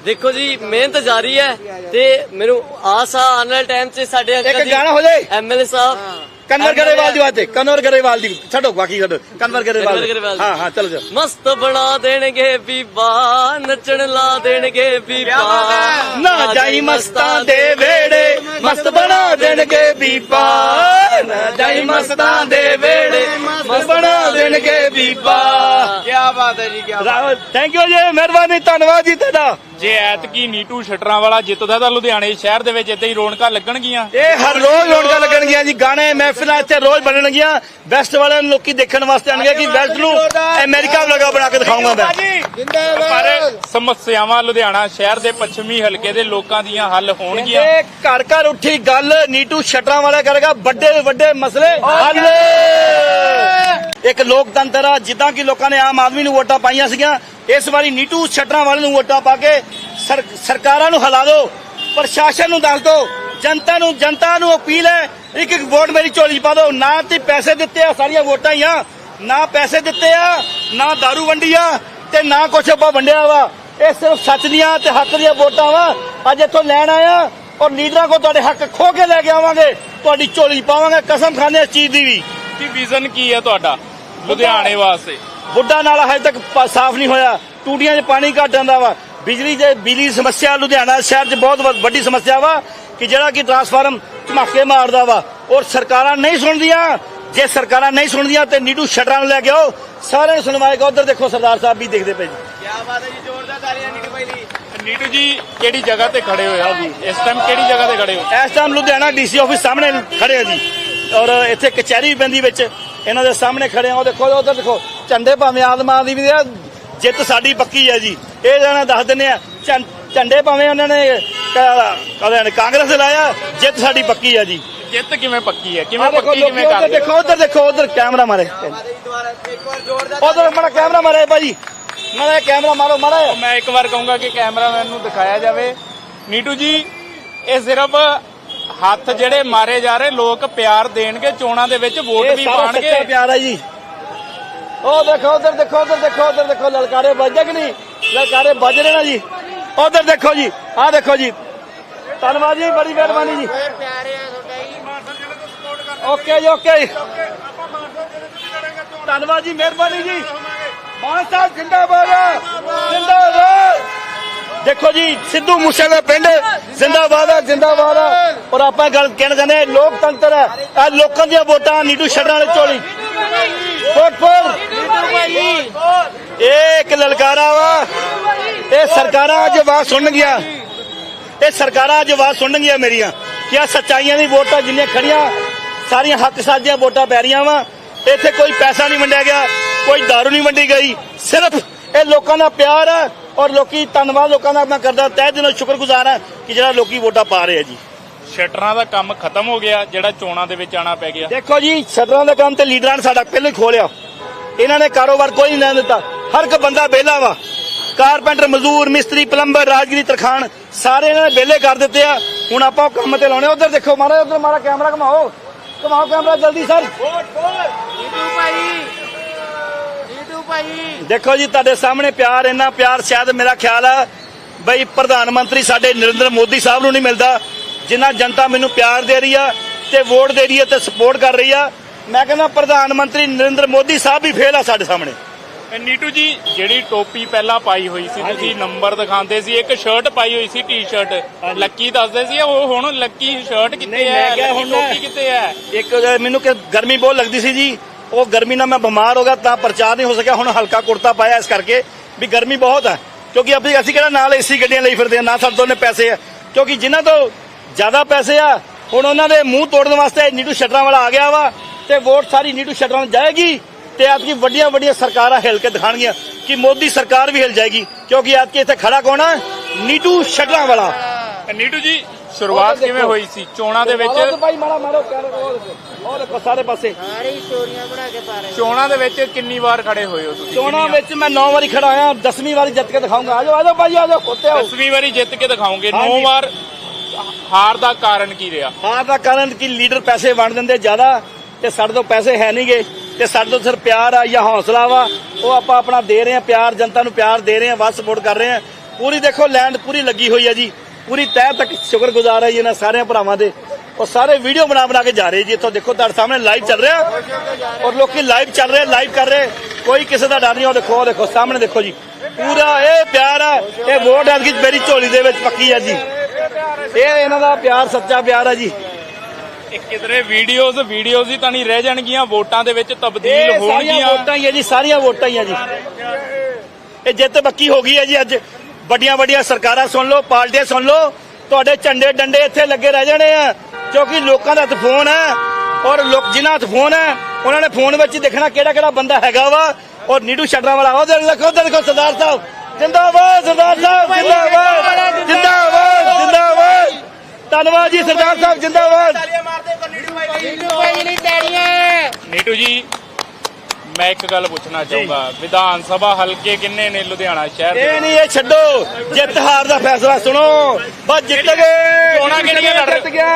ਦੇਖੋ ਜੀ ਮਿਹਨਤ ਜਾਰੀ ਹੈ ਤੇ ਮੈਨੂੰ ਆਸ ਆ ਆਉਣ ਵਾਲੇ ਟਾਈਮ 'ਚ ਸਾਡੇ ਇੱਕ ਅੰਕਲ ਗਾਣਾ ਹੋ ਜਾਏ। ਐਮਐਲਏ ਸਾਹਿਬ ਕਨਵਰ ਗਰੇਵਾਲ ਦੀ ਬਾਤ ਹੈ ਕਨਵਰ ਗਰੇਵਾਲ ਦੀ ਛੱਡੋ ਬਾਕੀ ਛੱਡੋ ਕਨਵਰ ਗਰੇਵਾਲ। ਹਾਂ ਹਾਂ ਚਲੋ ਜਾ ਮਸਤ ਬਣਾ ਦੇਣਗੇ ਬੀਬਾ ਨੱਚਣ ਲਾ ਦੇਣਗੇ ਬੀਬਾ। ਨਾ ਜਾਈ ਮਸਤਾਂ ਦੇ ਵੇੜੇ ਮਸਤ ਬਣਾ ਦੇਣਗੇ ਬੀਬਾ। ਨਾ ਜਾਈ ਮਸਤਾਂ ਦੇ ਵੇੜੇ ਮਸਤ ਬਣਾ ਦੇਣਗੇ ਬੀਬਾ। ਬਾਤ ਹੈ। ਜੀ ਕੀ ਥੈਂਕ ਯੂ ਜੀ ਮਿਹਰਬਾਨੀ ਧੰਨਵਾਦ ਜੀ ਤੁਹਾਡਾ। ਜੇ ਐਤਕੀ ਨੀਟੂ ਸ਼ਟਰਾਂ ਵਾਲਾ ਜਿੱਤਦਾ ਤਾਂ ਲੁਧਿਆਣੇ ਸ਼ਹਿਰ ਦੇ ਵਿੱਚ ਇਦਾਂ ਹੀ ਰੌਣਕਾਂ ਲੱਗਣਗੀਆਂ। ਇਹ ਹਰ ਰੋਜ਼ ਰੌਣਕਾਂ ਲੱਗਣਗੀਆਂ ਜੀ ਗਾਣੇ ਮਹਿਫਿਲਾਂ ਇੱਥੇ ਰੋਜ਼ ਬਣਨਗੀਆਂ। ਵੈਸਟ ਵਾਲਿਆਂ ਨੂੰ ਲੋਕੀ ਦੇਖਣ ਵਾਸਤੇ ਆਣਗੇ ਕਿ ਵੈਸਟ ਨੂੰ ਅਮਰੀਕਾ ਵਲਗਾ ਬਣਾ ਕੇ ਦਿਖਾਉਂਗਾ ਮੈਂ। ਪਰ ਜਿੰਦਾਬਾਦ ਸਮੱਸਿਆਵਾਂ ਲੁਧਿਆਣਾ ਸ਼ਹਿਰ ਦੇ ਪੱਛਮੀ ਹਲਕੇ ਦੇ ਲੋਕਾਂ ਦੀਆਂ ਹੱਲ ਹੋਣਗੀਆਂ। ਇਹ ਘਰ ਘਰ ਉੱਠੀ ਗੱਲ ਨੀਟੂ ਸ਼ਟਰਾਂ ਵਾਲਾ ਕਰੇਗਾ ਵੱਡੇ ਵੱਡੇ ਮਸਲੇ ਹੱਲ। ਇੱਕ ਲੋਕਤੰਤਰ ਆ, ਜਿੱਦਾਂ ਕਿ ਲੋਕਾਂ ਨੇ ਆਮ ਆਦਮੀ ਨੂੰ ਵੋਟਾਂ ਪਾਈਆਂ ਸੀਗੀਆਂ, ਇਸ ਵਾਰੀ ਨੀਟੂ ਸ਼ਟਰਾਂ ਵਾਲੇ ਨੂੰ ਵੋਟਾਂ ਪਾ ਕੇ ਸਰ- ਸਰਕਾਰਾਂ ਨੂੰ ਹਿਲਾ ਦਿਓ ਪ੍ਰਸ਼ਾਸਨ ਨੂੰ ਦੱਸ ਦਿਓ ਜਨਤਾ ਨੂੰ ਜਨਤਾ ਨੂੰ ਅਪੀਲ ਹੈ, ਇੱਕ ਇੱਕ ਵੋਟ ਮੇਰੀ ਝੋਲੀ 'ਚ ਪਾ ਦਿਓ ਨਾ ਤੇ ਪੈਸੇ ਦਿੱਤੇ ਆ ਸਾਰੀਆਂ ਵੋਟਾਂ ਹੀ ਆ, ਨਾ ਪੈਸੇ ਦਿੱਤੇ ਆ, ਨਾ दारू ਵੰਡੀ ਆ, ਤੇ ਨਾ ਕੁਛ ਆਪਾਂ ਵੰਡਿਆ ਵਾ, ਇਹ ਸਿਰਫ ਸੱਚ ਦੀਆਂ ਤੇ ਹੱਕ ਦੀਆਂ ਵੋਟਾਂ ਵਾ, ਅੱਜ ਇੱਥੋਂ ਲੈਣ ਆਇਆ, ਔਰ ਲੀਡਰਾਂ ਕੋ ਤੁਹਾਡੇ ਹੱਕ ਖੋ ਕੇ ਲੈ ਕੇ ਆਵਾਂਗੇ, ਤੁਹਾਡੀ ਝੋਲੀ ਪਾਵਾਂਗੇ, ਕਸਮ ਖਾਣੇ ਇਸ ਚੀਜ਼ ਦੀ ਵੀ। ਕੀ ਵਿਜ਼ਨ ਕੀ ਹੈ ਤੁਹਾਡਾ? ਲੁਧਿਆਣੇ ਵਾਸਤੇ। ਬੁੱਢਾ ਨਾਲ ਹਜੇ ਤੱਕ ਸਾਫ਼ ਨਹੀਂ ਹੋਇਆ। ਟੂਟੀਆਂ 'ਚ ਪਾਣੀ ਘੱਟ ਜਾਂਦਾ ਵਾ। ਬਿਜਲੀ ਦੇ ਬਿਜਲੀ ਦੀ ਸਮੱਸਿਆ ਲੁਧਿਆਣਾ ਸ਼ਹਿਰ 'ਚ ਬਹੁਤ ਵੱਡੀ ਸਮੱਸਿਆ ਵਾ ਕਿ ਜਿਹੜਾ ਕਿ ਟਰਾਂਸਫਾਰਮ ਝਮਾਕੇ ਮਾਰਦਾ ਵਾ। ਔਰ ਸਰਕਾਰਾਂ ਨਹੀਂ ਸੁਣਦੀਆਂ। ਜੇ ਸਰਕਾਰਾਂ ਨਹੀਂ ਸੁਣਦੀਆਂ ਤੇ ਨੀਟੂ ਸ਼ਟਰਾਂ ਨੂੰ ਲੈ ਕੇ ਆਓ। ਸਾਰਿਆਂ ਨੂੰ ਸੁਣਵਾਏਗਾ ਉਧਰ ਦੇਖੋ ਸਰਦਾਰ ਸਾਹਿਬ ਵੀ ਦੇਖਦੇ ਪਏ ਜੀ। ਕੀ ਬਾਤ ਹੈ ਜੀ ਜ਼ੋਰਦਾਰ ਤਾਲੀਆਂ ਨੀਟੂ ਭਾਈ ਲਈ ਨੀਟੂ ਜੀ ਕਿਹੜੀ ਜਗ੍ਹਾ ਤੇ ਖੜੇ ਹੋਏ ਆ? ਜੀ ਇਸ ਟਾਈਮ ਕਿਹੜੀ ਜਗ੍ਹਾ ਤੇ ਖੜੇ ਹੋ ਇਸ ਟਾਈਮ ਲੁਧਿਆਣਾ ਡੀਸੀ ਆਫਿਸ ਸਾਹਮਣੇ ਖੜੇ ਆ ਜੀ। ਔਰ ਇੱਥੇ ਕਚਹਿਰੀ ਵੀ ਪੈਂਦੀ ਵਿੱਚ। ਇਹਨਾਂ ਦੇ ਸਾਹਮਣੇ ਖੜੇ ਆ ਉਹ ਦੇਖੋ ਉਧਰ ਦੇਖੋ ਝੰਡੇ ਭਾਵੇਂ ਆਦਮਾਂ ਦੀ ਵੀ ਆ ਜਿੱਤ ਸਾਡੀ ਪੱਕੀ ਹੈ ਜੀ। ਇਹ ਜਣਾ ਦੱਸ ਦਿੰਦੇ ਆ ਝੰਡੇ ਭਾਵੇਂ ਉਹਨਾਂ ਨੇ ਕ- ਕਹਿੰਦੇ ਨੇ ਕਾਂਗਰਸ ਲਾਇਆ ਜਿੱਤ ਸਾਡੀ ਪੱਕੀ ਹੈ ਜੀ। ਜਿੱਤ ਕਿਵੇਂ ਪੱਕੀ ਹੈ ਕਿਵੇਂ ਪੱਕੀ ਕਿਵੇਂ ਉਧਰ ਕਰਦੇ ਦੇਖੋ ਉਧਰ ਦੇਖੋ ਉਧਰ ਕੈਮਰਾ ਮਾਰੇ। ਉਧਰ ਮਾੜਾ ਕੈਮਰਾ ਮਾਰੇ ਭਾਜੀ। ਮਾੜਾ ਕੈਮਰਾ ਮਾਰੋ ਮਾੜਾ ਮੈਂ ਇੱਕ ਵਾਰ ਕਹੂੰਗਾ ਕਿ ਕੈਮਰਾਮੈਨ ਨੂੰ ਦਿਖਾਇਆ ਜਾਵੇ। ਨੀਟੂ ਜੀ ਇਹ ਸਿਰਫ ਹੱਥ ਜਿਹੜੇ ਮਾਰੇ ਜਾ ਰਹੇ ਲੋਕ ਪਿਆਰ ਦੇਣਗੇ ਚੋਣਾਂ ਦੇ ਵਿੱਚ ਵੋਟ ਵੀ ਪਾਣਗੇ। ਪਿਆਰ ਹੈ ਜੀ। ਉਹ ਦੇਖੋ ਉਧਰ ਦੇਖੋ ਉਧਰ ਦੇਖੋ ਉਧਰ ਦੇਖੋ ਲਲਕਾਰੇ ਵੱਜਦੇ ਕਿ ਨਹੀਂ? ਲਲਕਾਰੇ ਵੱਜ ਰਹੇ ਨਾ ਜੀ। ਉਧਰ ਦੇਖੋ ਜੀ ਆਹ ਦੇਖੋ ਜੀ। ਧੰਨਵਾਦ ਜੀ ਬੜੀ ਮਿਹਰਬਾਨੀ ਜੀ। ਫੇਰ ਪਿਆਰੇ ਆ ਤੁਹਾਡਾ ਜੀ। ਓਕੇ ਜੀ ਓਕੇ। ਧੰਨਵਾਦ ਜੀ ਮਿਹਰਬਾਨੀ ਜੀ। ਮਾਨ ਸਾਹਿਬ ਜਿੰਦਾਬਾਦ ਦੇਖੋ ਜੀ ਸਿੱਧੂ ਮੂਸੇਵਾਲਾ ਪਿੰਡ ਜਿੰਦਾਬਾਦ ਆ ਜਿੰਦਾਬਾਦ ਆ। ਔਰ ਆਪਾਂ ਗੱਲ ਕਹਿਣ ਚਾਹੁੰਦੇ ਹਾਂ, ਲੋਕਤੰਤਰ ਹੈ ਆ ਲੋਕਾਂ ਦੀਆਂ ਵੋਟਾਂ ਨੀਟੂ ਛੱਡਣ ਵਾਲੀ ਝੋਲੀ। ਵੋਟ ਫੋਰ ਇਹ ਇੱਕ ਲਲਕਾਰਾ ਵਾ। ਇਹ ਸਰਕਾਰਾਂ ਅੱਜ ਆਵਾਜ਼ ਸੁਣਨਗੀਆਂ ਇਹ ਸਰਕਾਰਾਂ ਅੱਜ ਆਵਾਜ਼ ਸੁਣਨਗੀਆਂ ਮੇਰੀਆਂ ਕਿ ਆ ਸੱਚਾਈਆਂ ਦੀ ਵੋਟਾਂ ਜਿੰਨੀਆਂ ਖੜੀਆਂ ਸਾਰੀਆਂ ਹੱਕ ਸਾਜੀਆਂ ਵੋਟਾਂ ਪੈ ਰਹੀਆਂ ਵਾ। ਇੱਥੇ ਕੋਈ ਪੈਸਾ ਨਹੀਂ ਵੰਡਿਆ ਗਿਆ ਕੋਈ ਦਾਰੂ ਨਹੀਂ ਵੰਡੀ ਗਈ ਸਿਰਫ ਇਹ ਲੋਕਾਂ ਦਾ ਪਿਆਰ ਹੈ ਔਰ ਲੋਕੀ ਧੰਨਵਾਦ ਲੋਕਾਂ ਦਾ ਮੈਂ ਕਰਦਾ। ਤਹਿ ਦਿਲੋਂ ਸ਼ੁਕਰਗੁਜ਼ਾਰ ਹਾਂ ਕਿ ਜਿਹੜਾ ਲੋਕੀ ਵੋਟਾਂ ਪਾ ਰਹੇ ਆ ਜੀ। ਸ਼ਟਰਾਂ ਦਾ ਕੰਮ ਖਤਮ ਹੋ ਗਿਆ ਜਿਹੜਾ ਚੋਣਾਂ ਦੇ ਵਿੱਚ ਆਣਾ ਪੈ ਗਿਆ। ਦੇਖੋ ਜੀ ਸਦਰਾਂ ਦਾ ਕੰਮ ਤੇ ਲੀਡਰਾਂ ਨੇ ਸਾਡਾ ਪਹਿਲਾਂ ਹੀ ਖੋਲਿਆ ਇਹਨਾਂ ਨੇ ਕਾਰੋਬਾਰ ਕੋਈ ਨਹੀਂ ਲੈਣ ਦਿੱਤਾ। ਹਰ ਇੱਕ ਬੰਦਾ ਵਿਹਲਾ ਵਾ। ਕਾਰਪੈਂਟਰ ਮਜ਼ਦੂਰ ਮਿਸਤਰੀ ਪਲੰਬਰ ਰਾਜਗੀਰੀ ਤਰਖਾਨ ਸਾਰੇ ਇਹਨਾਂ ਨੇ ਵਿਹਲੇ ਕਰ ਦਿੱਤੇ ਆ। ਹੁਣ ਆਪਾਂ ਉਹ ਕੰਮ ਤੇ ਲਾਉਣੇ ਉਧਰ ਦੇਖੋ ਮਾਰਾ ਉਧਰ ਮਾਰਾ ਕੈਮਰਾ ਘਮਾਓ। ਘਮਾਓ ਕੈਮਰਾ ਜਲਦੀ ਸਰ। ਨੀਟੂ ਭਾਈ ਨੀਟੂ ਭਾਈ। ਦੇਖੋ ਜੀ ਤੁਹਾਡੇ ਸਾਹਮਣੇ ਪਿਆਰ ਇੰਨਾ ਪਿਆਰ ਸ਼ਾਇਦ ਮੇਰਾ ਖਿਆਲ ਆ ਬਈ ਪ੍ਰਧਾਨ ਮੰਤਰੀ ਸਾਡੇ ਨਰਿੰਦਰ ਮੋਦੀ ਸਾਹਿਬ ਨੂੰ ਨਹੀਂ ਮਿਲਦਾ ਜਿੰਨਾ ਜਨਤਾ ਮੈਨੂੰ ਪਿਆਰ ਦੇ ਰਹੀ ਆ ਤੇ ਵੋਟ ਦੇ ਰਹੀ ਆ ਤੇ ਸਪੋਰਟ ਕਰ ਰਹੀ ਆ। ਮੈਂ ਕਹਿੰਦਾ ਪ੍ਰਧਾਨ ਮੰਤਰੀ ਨਰਿੰਦਰ ਮੋਦੀ ਸਾਹਿਬ ਵੀ ਫੇਲ ਆ ਸਾਡੇ ਸਾਹਮਣੇ। ਇਹ ਨੀਟੂ ਜੀ ਜਿਹੜੀ ਟੋਪੀ ਪਹਿਲਾਂ ਪਾਈ ਹੋਈ ਸੀ ਤੁਸੀਂ ਨੰਬਰ ਦਿਖਾਉਂਦੇ ਸੀ ਇੱਕ ਸ਼ਰਟ ਪਾਈ ਹੋਈ ਸੀ ਟੀ-ਸ਼ਰਟ ਲੱਕੀ ਦੱਸਦੇ ਸੀ ਉਹ ਹੁਣ ਲੱਕੀ ਸ਼ਰਟ ਕਿੱਥੇ ਨਹੀਂ, ਹੈ? ਮੈਂ ਕਿਹਾ ਲੱਕੀ ਹੁਣ ਟੋਪੀ ਕਿੱਥੇ ਹੈ? ਇੱਕ ਮੈਨੂੰ ਕਿ ਗਰਮੀ ਬਹੁਤ ਲੱਗਦੀ ਸੀ ਜੀ। ਉਹ ਗਰਮੀ ਨਾਲ ਮੈਂ ਬਿਮਾਰ ਹੋ ਗਿਆ ਤਾਂ ਪ੍ਰਚਾਰ ਨਹੀਂ ਹੋ ਸਕਿਆ। ਹੁਣ ਹਲਕਾ ਕੁੜਤਾ ਪਾਇਆ ਇਸ ਕਰਕੇ ਵੀ ਗਰਮੀ ਬਹੁਤ ਹੈ। ਕਿਉਂਕਿ ਅਸੀਂ ਅਸੀਂ ਕਿਹੜਾ ਨਾਲ ਏਸੀ ਗੱਡੀਆਂ ਲਈ ਫਿਰਦੇ ਆ ਨਾ ਸਾਡੇ ਦੋਨੇ ਪੈਸੇ ਆ। ਕਿਉਂਕਿ ਜਿਨ੍ਹਾਂ ਤੋਂ ਜ਼ਿਆਦਾ ਪੈਸੇ ਆ, ਹੁਣ ਉਹਨਾਂ ਦੇ ਮੂੰਹ ਤੋੜਨ ਵਾਸਤੇ ਨੀਟੂ ਸ਼ਟਰਾਂ ਵਾਲਾ ਆ ਗਿਆ ਵਾ ਤੇ ਵੋਟ ਸਾਰੀ ਨੀਟੂ ਸ਼ਟਰਾਂ ਨੂੰ ਜਾਏਗੀ ਤੇ ਆਪਕੀ ਵੱਡੀਆਂ ਵੱਡੀਆਂ ਸਰਕਾਰਾਂ ਹਿਲ ਕੇ ਦਿਖਾਣਗੀਆਂ ਕਿ ਮੋਦੀ ਸਰਕਾਰ ਵੀ ਹਿਲ ਜਾਏਗੀ। ਕਿਉਂਕਿ ਆਪਕੇ ਇੱਥੇ ਖੜਾ ਕੌਣ ਹੈ ਨੀਟੂ ਸ਼ਟਰਾਂ ਵਾਲਾ। ਨੀਟੂ ਜੀ ਸ਼ੁਰੂਆਤ ਕਿਵੇਂ ਹੋਈ ਸੀ? ਚੋਣਾਂ ਦੇ ਵਿੱਚ ਭਾਈ ਮਾਰਾ ਮਾਰੋ ਉਹ ਦੇਖੋ। ਸਾਰੇ ਪਾਸੇ। ਸਾਰੀ ਸਟੋਰੀਆਂ ਬਣਾ ਕੇ ਪਾ ਰਹੇ ਚੋਣਾਂ ਦੇ ਵਿੱਚ ਕਿੰਨੀ ਵਾਰ ਖੜੇ ਹੋਏ ਹੋ ਤੁਸੀਂ? ਚੋਣਾਂ? ਵਿੱਚ ਮੈਂ 9 ਵਾਰੀ ਖੜਾ ਆਇਆ 10ਵੀਂ ਵਾਰੀ ਜਿੱਤ ਕੇ ਦਿਖਾਉਂਗਾ। ਆਜੋ ਆਜੋ ਭਾਈ ਆਜੋ ਖੋਤੇ ਆਓ। ਦਸਵੀਂ ਵਾਰੀ ਜਿੱਤ ਕੇ ਦਿਖਾਓਗੇ ਹਾਂਜੀ। 9 ਵਾਰ ਹਾਰ ਦਾ ਕਾਰਨ ਕੀ ਰਿਹਾ? ਹਾਰ ਦਾ ਕਾਰਨ ਕਿ ਲੀਡਰ ਪੈਸੇ ਵੰਡ ਦਿੰਦੇ ਜ਼ਿਆਦਾ ਤੇ ਸਾਡੇ ਤੋਂ ਪੈਸੇ ਹੈ ਨਹੀਂਗੇ ਤੇ ਸਾਡੇ ਤੋਂ ਸਿਰ ਪਿਆਰ ਆ ਜਾਂ ਹੌਸਲਾ ਵਾ। ਉਹ ਆਪਾਂ ਆਪਣਾ ਦੇ ਰਹੇ ਆ ਪਿਆਰ ਜਨਤਾ ਨੂੰ ਪਿਆਰ ਦੇ ਰਹੇ ਆ ਵੱਧ ਸਪੋਰਟ ਕਰ ਰਹੇ ਆ ਪੂਰੀ ਦੇਖੋ ਲੈਂਡ ਪੂਰੀ ਲੱਗੀ ਹੋਈ ਆ ਜੀ। ਪੂਰੀ ਤਹਿ ਤੱਕ ਸ਼ੁਕਰਗੁਜ਼ਾਰ ਹੈ ਜੀ ਇਹਨਾਂ ਸਾਰਿਆਂ ਭਰਾਵਾਂ ਦੇ। ਉਹ ਸਾਰੇ ਵੀਡੀਓ ਬਣਾ ਬਣਾ ਕੇ ਜਾ ਰਹੇ ਜੀ ਇੱਥੋਂ। ਦੇਖੋ ਤੁਹਾਡੇ ਸਾਹਮਣੇ ਲਾਈਵ ਚੱਲ ਰਿਹਾ। ਔਰ ਲੋਕੀ ਲਾਈਵ ਚੱਲ ਰਹੇ ਲਾਈਵ ਕਰ ਰਹੇ। ਕੋਈ ਕਿਸੇ ਦਾ ਡਰ ਨਹੀਂ ਉਹ ਦੇਖੋ ਉਹ ਦੇਖੋ ਸਾਹਮਣੇ ਦੇਖੋ ਜੀ। ਪੂਰਾ ਇਹ ਪਿਆਰ ਆ ਇਹ ਵੋਟ ਐਤਕੀ ਮੇਰੀ ਝੋਲੀ ਦੇ ਵਿੱਚ ਪੱਕੀ ਆ ਜੀ। ਇਹ ਇਹਨਾਂ ਦਾ ਪਿਆਰ ਸੱਚਾ ਪਿਆਰ ਆ ਜੀ। ਇਹ ਕਿਧਰੇ ਵੀਡੀਓਜ਼ ਵੀਡੀਓਜ਼ ਹੀ ਤਾਂ ਨਹੀਂ ਰਹਿ ਜਾਣਗੀਆਂ। ਵੋਟਾਂ ਦੇ ਵਿੱਚ ਤਬਦੀਲ ਹੋਣਗੀਆਂ। ਵੋਟਾਂ ਹੀ ਆ ਜੀ ਸਾਰੀਆਂ ਵੋਟਾਂ ਹੀ ਆ ਜੀ। ਇਹ ਜਿੱਤ ਪੱਕੀ ਹੋ ਗਈ ਹੈ ਜੀ ਅੱਜ। ਵੱਡੀਆਂ ਵੱਡੀਆਂ ਸਰਕਾਰਾਂ ਸੁਣ ਲਓ ਪਾਰਟੀਆਂ ਸੁਣ ਲਓ ਤੁਹਾਡੇ ਝੰਡੇ ਡੰਡੇ ਇੱਥੇ ਲੱਗੇ ਰਹਿ ਜਾਣੇ ਆ ਕਿਉਂਕਿ ਲੋਕਾਂ ਦਾ ਹੱਥ ਫੋਨ ਹੈ ਔਰ ਲੋਕ ਜਿਨ੍ਹਾਂ ਹੱਥ ਫੋਨ ਹੈ ਉਹਨਾਂ ਨੇ ਫੋਨ ਵਿੱਚ ਦੇਖਣਾ ਕਿਹੜਾ ਕਿਹੜਾ ਬੰਦਾ ਹੈਗਾ ਵਾ ਔਰ ਨੀਡੂ ਛੱਡਣ ਵਾਲਾ ਉਹਦੇ ਦੇਖੋ ਉਹਦੇ ਦੇਖੋ ਸਰਦਾਰ ਸਾਹਿਬ ਜਿੰਦਾਬਾਦ ਸਰਦਾਰ ਸਾਹਿਬ ਜਿੰਦਾਬਾਦ ਜਿੰਦਾਬਾਦ ਜਿੰਦਾਬਾਦ। ਧੰਨਵਾਦ ਜੀ ਸਰਦਾਰ ਸਾਹਿਬ ਜਿੰਦਾਬਾਦ। ਤਾਲੀਆਂ ਮਾਰਦੇ ਪਰ ਨੀਟੂ ਭਾਈ ਨੀਟੂ ਭਾਈ ਲਈ ਤਾੜੀਆਂ ਨੀਟੂ ਜੀ ਮੈਂ ਇੱਕ ਗੱਲ ਪੁੱਛਣਾ ਚਾਹੂੰਗਾ ਵਿਧਾਨ ਸਭਾ ਹਲਕੇ ਕਿੰਨੇ ਨੇ? ਲੁਧਿਆਣਾ ਸ਼ਹਿਰ ਦੇ ਇਹ ਨਹੀਂ ਇਹ ਛੱਡੋ। ਜਿੱਤ ਹਾਰ ਦਾ ਫੈਸਲਾ ਸੁਣੋ। ਬਸ ਜਿੱਤ ਗਏ। ਚੋਣਾਂ ਕਿਹੜੀਆਂ ਲੜ ਗਿਆ।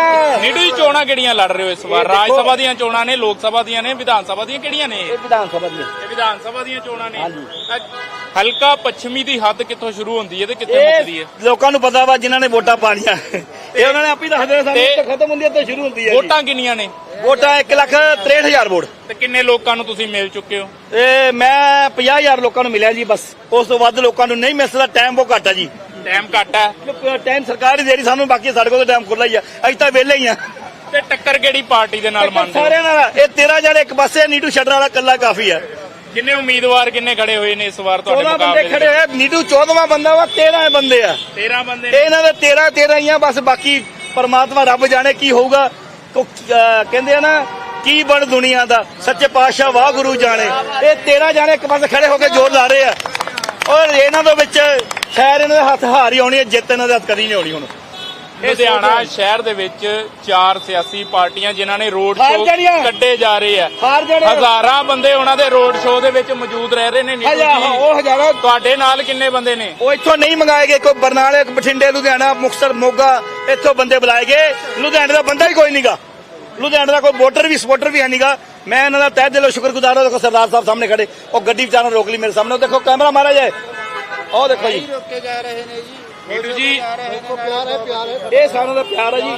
ਨੀਟੂ ਜੀ ਚੋਣਾਂ ਕਿਹੜੀਆਂ ਲੜ ਰਹੇ ਹੋ ਇਸ ਵਾਰ? ਰਾਜ ਸਭਾ ਦੀਆਂ ਚੋਣਾਂ ਨੇ ਲੋਕ ਸਭਾ ਦੀਆਂ ਨੇ ਵਿਧਾਨ ਸਭਾ ਦੀਆਂ ਕਿਹੜੀਆਂ ਨੇ? ਇਹ ਵਿਧਾਨ ਸਭਾ ਦੀ ਇਹ ਵਿਧਾਨ ਸਭਾ ਦੀਆਂ ਚੋਣਾਂ ਨੇ। ਹਲਕਾ ਪੱਛਮੀ ਦੀ ਹੱਦ ਕਿੱਥੋਂ ਸ਼ੁਰੂ ਹੁੰਦੀ ਹੈ ਤੇ ਕਿੱਥੇ ਮੁੱਕਦੀ ਹੈ? ਲੋਕਾਂ ਨੂੰ ਪਤਾ ਵਾ ਜਿਨ੍ਹਾਂ ਨੇ ਵੋਟਾਂ ਪਾਣੀਆਂ। ਇਹ ਉਹਨਾਂ ਨੇ ਆਪੇ ਦੱਸਦੇ ਸਾਨੂੰ ਤੇ- ਤਾਂ ਖਤਮ ਹੁੰਦੀ ਹੈ ਤੇ ਸ਼ੁਰੂ ਹੁੰਦੀ ਹੈ ਜੀ। ਵੋਟਾਂ ਕਿੰਨੀਆਂ ਨੇ? ਵੋਟਾਂ 1 ਲੱਖ 63000 ਵੋਟ। ਤੇ ਕਿੰਨੇ ਲੋਕਾਂ ਨੂੰ ਤੁਸੀਂ ਮਿਲ ਚੁੱਕੇ ਹੋ? ਇਹ ਮੈਂ 50000 ਲੋਕਾਂ ਨੂੰ ਮਿਲਿਆ ਜੀ ਬਸ। ਉਸ ਤੋਂ ਵੱਧ ਲੋਕਾਂ ਨੂੰ ਨਹੀਂ ਮਿਲ ਸਕਦਾ ਟਾਈਮ ਬਹੁਤ ਘੱਟ ਆ ਜੀ। ਟਾਈਮ ਘੱਟ ਹੈ ਟਾਈਮ ਸਰਕਾਰ ਹੀ ਦੇ ਰਹੀ ਸਾਨੂੰ ਬਾਕੀ ਸਾਡੇ ਕੋਲ ਤਾਂ ਟਾਈਮ ਖੁੱਲਾ ਹੀ ਆ। ਅਸੀਂ ਤਾਂ ਵਿਹਲੇ ਹੀ ਆ। ਤੇ ਟੱਕਰ ਕਿਹੜੀ ਪਾਰਟੀ ਦੇ ਨਾਲ ਮੰਨਦੇ ਹੋ? ਸਾਰਿਆਂ ਨਾਲ ਇਹ 13 ਜਣੇ ਇੱਕ ਪਾਸੇ ਨੀਟੂ ਛੱਡਣ ਵਾਲਾ ਕੱਲਾ ਕਾਫੀ ਆ। ਕਿੰਨੇ ਉਮੀਦਵਾਰ ਕਿੰਨੇ ਖੜੇ ਹੋਏ ਨੇ ਇਸ ਵਾਰ ਤੁਹਾਡੇ 14 ਬੰਦੇ ਮੁਕਾਬਲੇ ਖੜੇ ਹੋਏ ਨੀਟੂ 14ਵਾਂ ਬੰਦਾ ਵਾ 13 ਬੰਦੇ ਆ। 13 ਬੰਦੇ ਤੇ ਇਹਨਾਂ ਦੇ 13 13 ਹੀ ਆ ਬਸ ਬਾਕੀ ਪਰਮਾਤਮਾ ਰੱਬ ਜਾਣੇ ਕੀ ਹੋਊਗਾ। ਅਹ ਕਹਿੰਦੇ ਆ ਨਾ ਕੀ ਬਣ ਦੁਨੀਆ ਦਾ? ਸੱਚੇ ਪਾਤਸ਼ਾਹ ਵਾਹਿਗੁਰੂ ਜਾਣੇ। ਇਹ 13 ਜਾਣੇ ਇੱਕ ਪਾਸੇ ਖੜੇ ਹੋ ਕੇ ਜ਼ੋਰ ਲਾ ਰਹੇ ਆ। ਔਰ ਇਹਨਾਂ ਦੇ ਵਿੱਚ ਖੈਰ ਇਹਨਾਂ ਦੇ ਹੱਥ ਹਾਰ ਹੀ ਆਉਣੀ ਹੈ ਜਿੱਤ ਇਹਨਾਂ ਦੇ ਹੱਥ ਕਦੀ ਨਹੀਂ ਆਉਣੀ ਹੁਣ। ਲੁਧਿਆਣਾ ਸ਼ਹਿਰ ਦੇ ਵਿੱਚ ਚਾਰ ਸਿਆਸੀ ਪਾਰਟੀਆਂ ਜਿਨ੍ਹਾਂ ਨੇ ਰੋਡ ਸ਼ੋਅ। ਕੱਢੇ ਜਾ ਰਹੇ ਆ। ਹਜ਼ਾਰਾਂ ਬੰਦੇ ਉਹਨਾਂ ਦੇ ਰੋਡ ਸ਼ੋਅ ਦੇ ਵਿੱਚ ਮੌਜੂਦ ਰਹਿ ਰਹੇ ਨੇ। ਉਹ ਹਜ਼ਾਰਾਂ ਤੁਹਾਡੇ ਨਾਲ ਕਿੰਨੇ ਬੰਦੇ ਨੇ? ਉਹ ਇੱਥੋਂ ਨਹੀਂ ਮੰਗਾਏ ਗਏ ਕੋਈ ਬਰਨਾਲੇ ਬਠਿੰਡੇ ਲੁਧਿਆਣਾ ਮੁਕਤਸਰ ਮੋਗਾ ਇੱਥੋਂ ਬੰਦੇ ਬੁਲਾਏ ਗਏ। ਲੁਧਿਆਣੇ ਦਾ ਬੰਦਾ ਹੀ ਕੋਈ ਨਹੀਂਗਾ ਲੁਧਿਆਣੇ ਦਾ ਕੋਈ ਵੋਟਰ ਵੀ ਸਪੋਰਟਰ ਵੀ ਹੈ ਨਹੀਂਗਾ ਮੈਂ ਇਹਨਾਂ ਦਾ ਤਹਿ ਦਿਲੋਂ ਸ਼ੁਕਰਗੁਜ਼ਾਰ ਹਾਂ। ਦੇਖੋ ਸਰਦਾਰ ਸਾਹਿਬ ਸਾਹਮਣੇ ਖੜੇ। ਉਹ ਗੱਡੀ ਵਿਚਾਰਾ ਰੋਕ ਲਈ ਮੇਰੇ ਸਾਹਮਣੇ। ਉਹ ਦੇਖੋ ਕੈਮਰਾ ਮਾਰਾ ਜਾਏ। ਉਹ ਦੇਖੋ ਜੀ। ਰੋਕੇ ਜਾ ਰਹੇ ਨੇ ਜੀ। ਨੀਟੂ ਜੀ। ਦੇਖੋ ਪਿਆਰ ਹੈ ਪਿਆਰ ਹੈ। ਇਹ ਸਾਨੂੰ ਦਾ ਪਿਆਰ ਹੈ ਜੀ।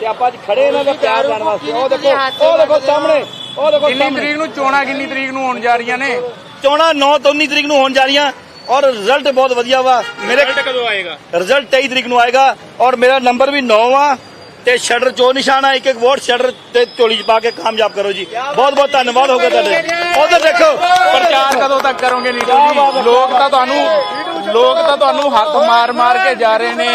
ਤੇ ਆਪਾਂ ਅੱਜ ਖੜੇ ਇਹਨਾਂ ਦਾ ਪਿਆਰ ਲੈਣ ਵਾਸਤੇ। ਉਹ ਦੇਖੋ ਉਹ ਦੇਖੋ ਸਾਹਮਣੇ ਉਹ ਦੇਖੋ ਕਿੰਨੀ ਤਰੀਕ ਨੂੰ? ਚੋਣਾਂ ਕਿੰਨੀ ਤਰੀਕ ਨੂੰ ਹੋਣ ਜਾ ਰਹੀਆਂ ਨੇ? ਚੋਣਾਂ 9 ਤੋਂ 19 ਤਰੀਕ ਨੂੰ ਹੋਣ ਜਾ ਰਹੀਆਂ ਔਰ ਰਿਜ਼ਲਟ ਬਹੁਤ ਵਧੀਆ ਵਾ। ਮੇਰੇ ਰਿਜ਼ਲਟ ਕਦੋਂ ਆਏਗਾ? ਰਿਜ਼ਲਟ 23 ਤਰੀਕ ਨੂੰ ਆਏਗਾ ਔਰ ਮੇਰਾ ਨੰਬਰ ਵੀ 9 ਆ ਤੇ ਸ਼ਟਰ ਚੋ ਨਿਸ਼ਾਨ ਆ ਇੱਕ ਇੱਕ ਵੋਟ ਸ਼ਟਰ ਤੇ ਝੋਲੀ ਚ ਪਾ ਕੇ ਕਾਮਯਾਬ ਕਰੋ ਜੀ। ਬਹੁਤ ਬਹੁਤ ਧੰਨਵਾਦ ਹੋਗਾ ਤੁਹਾਡੇ। ਉਧਰ ਦੇਖੋ। ਪ੍ਰਚਾਰ ਕਦੋਂ ਤੱਕ ਕਰੋਗੇ ਨੀਟੂ ਜੀ? ਲੋਕ ਤਾਂ ਤੁਹਾਨੂੰ ਲੋਕ ਤਾਂ ਤੁਹਾਨੂੰ ਹੱਥ ਮਾਰ ਮਾਰ ਕੇ ਜਾ ਰਹੇ ਨੇ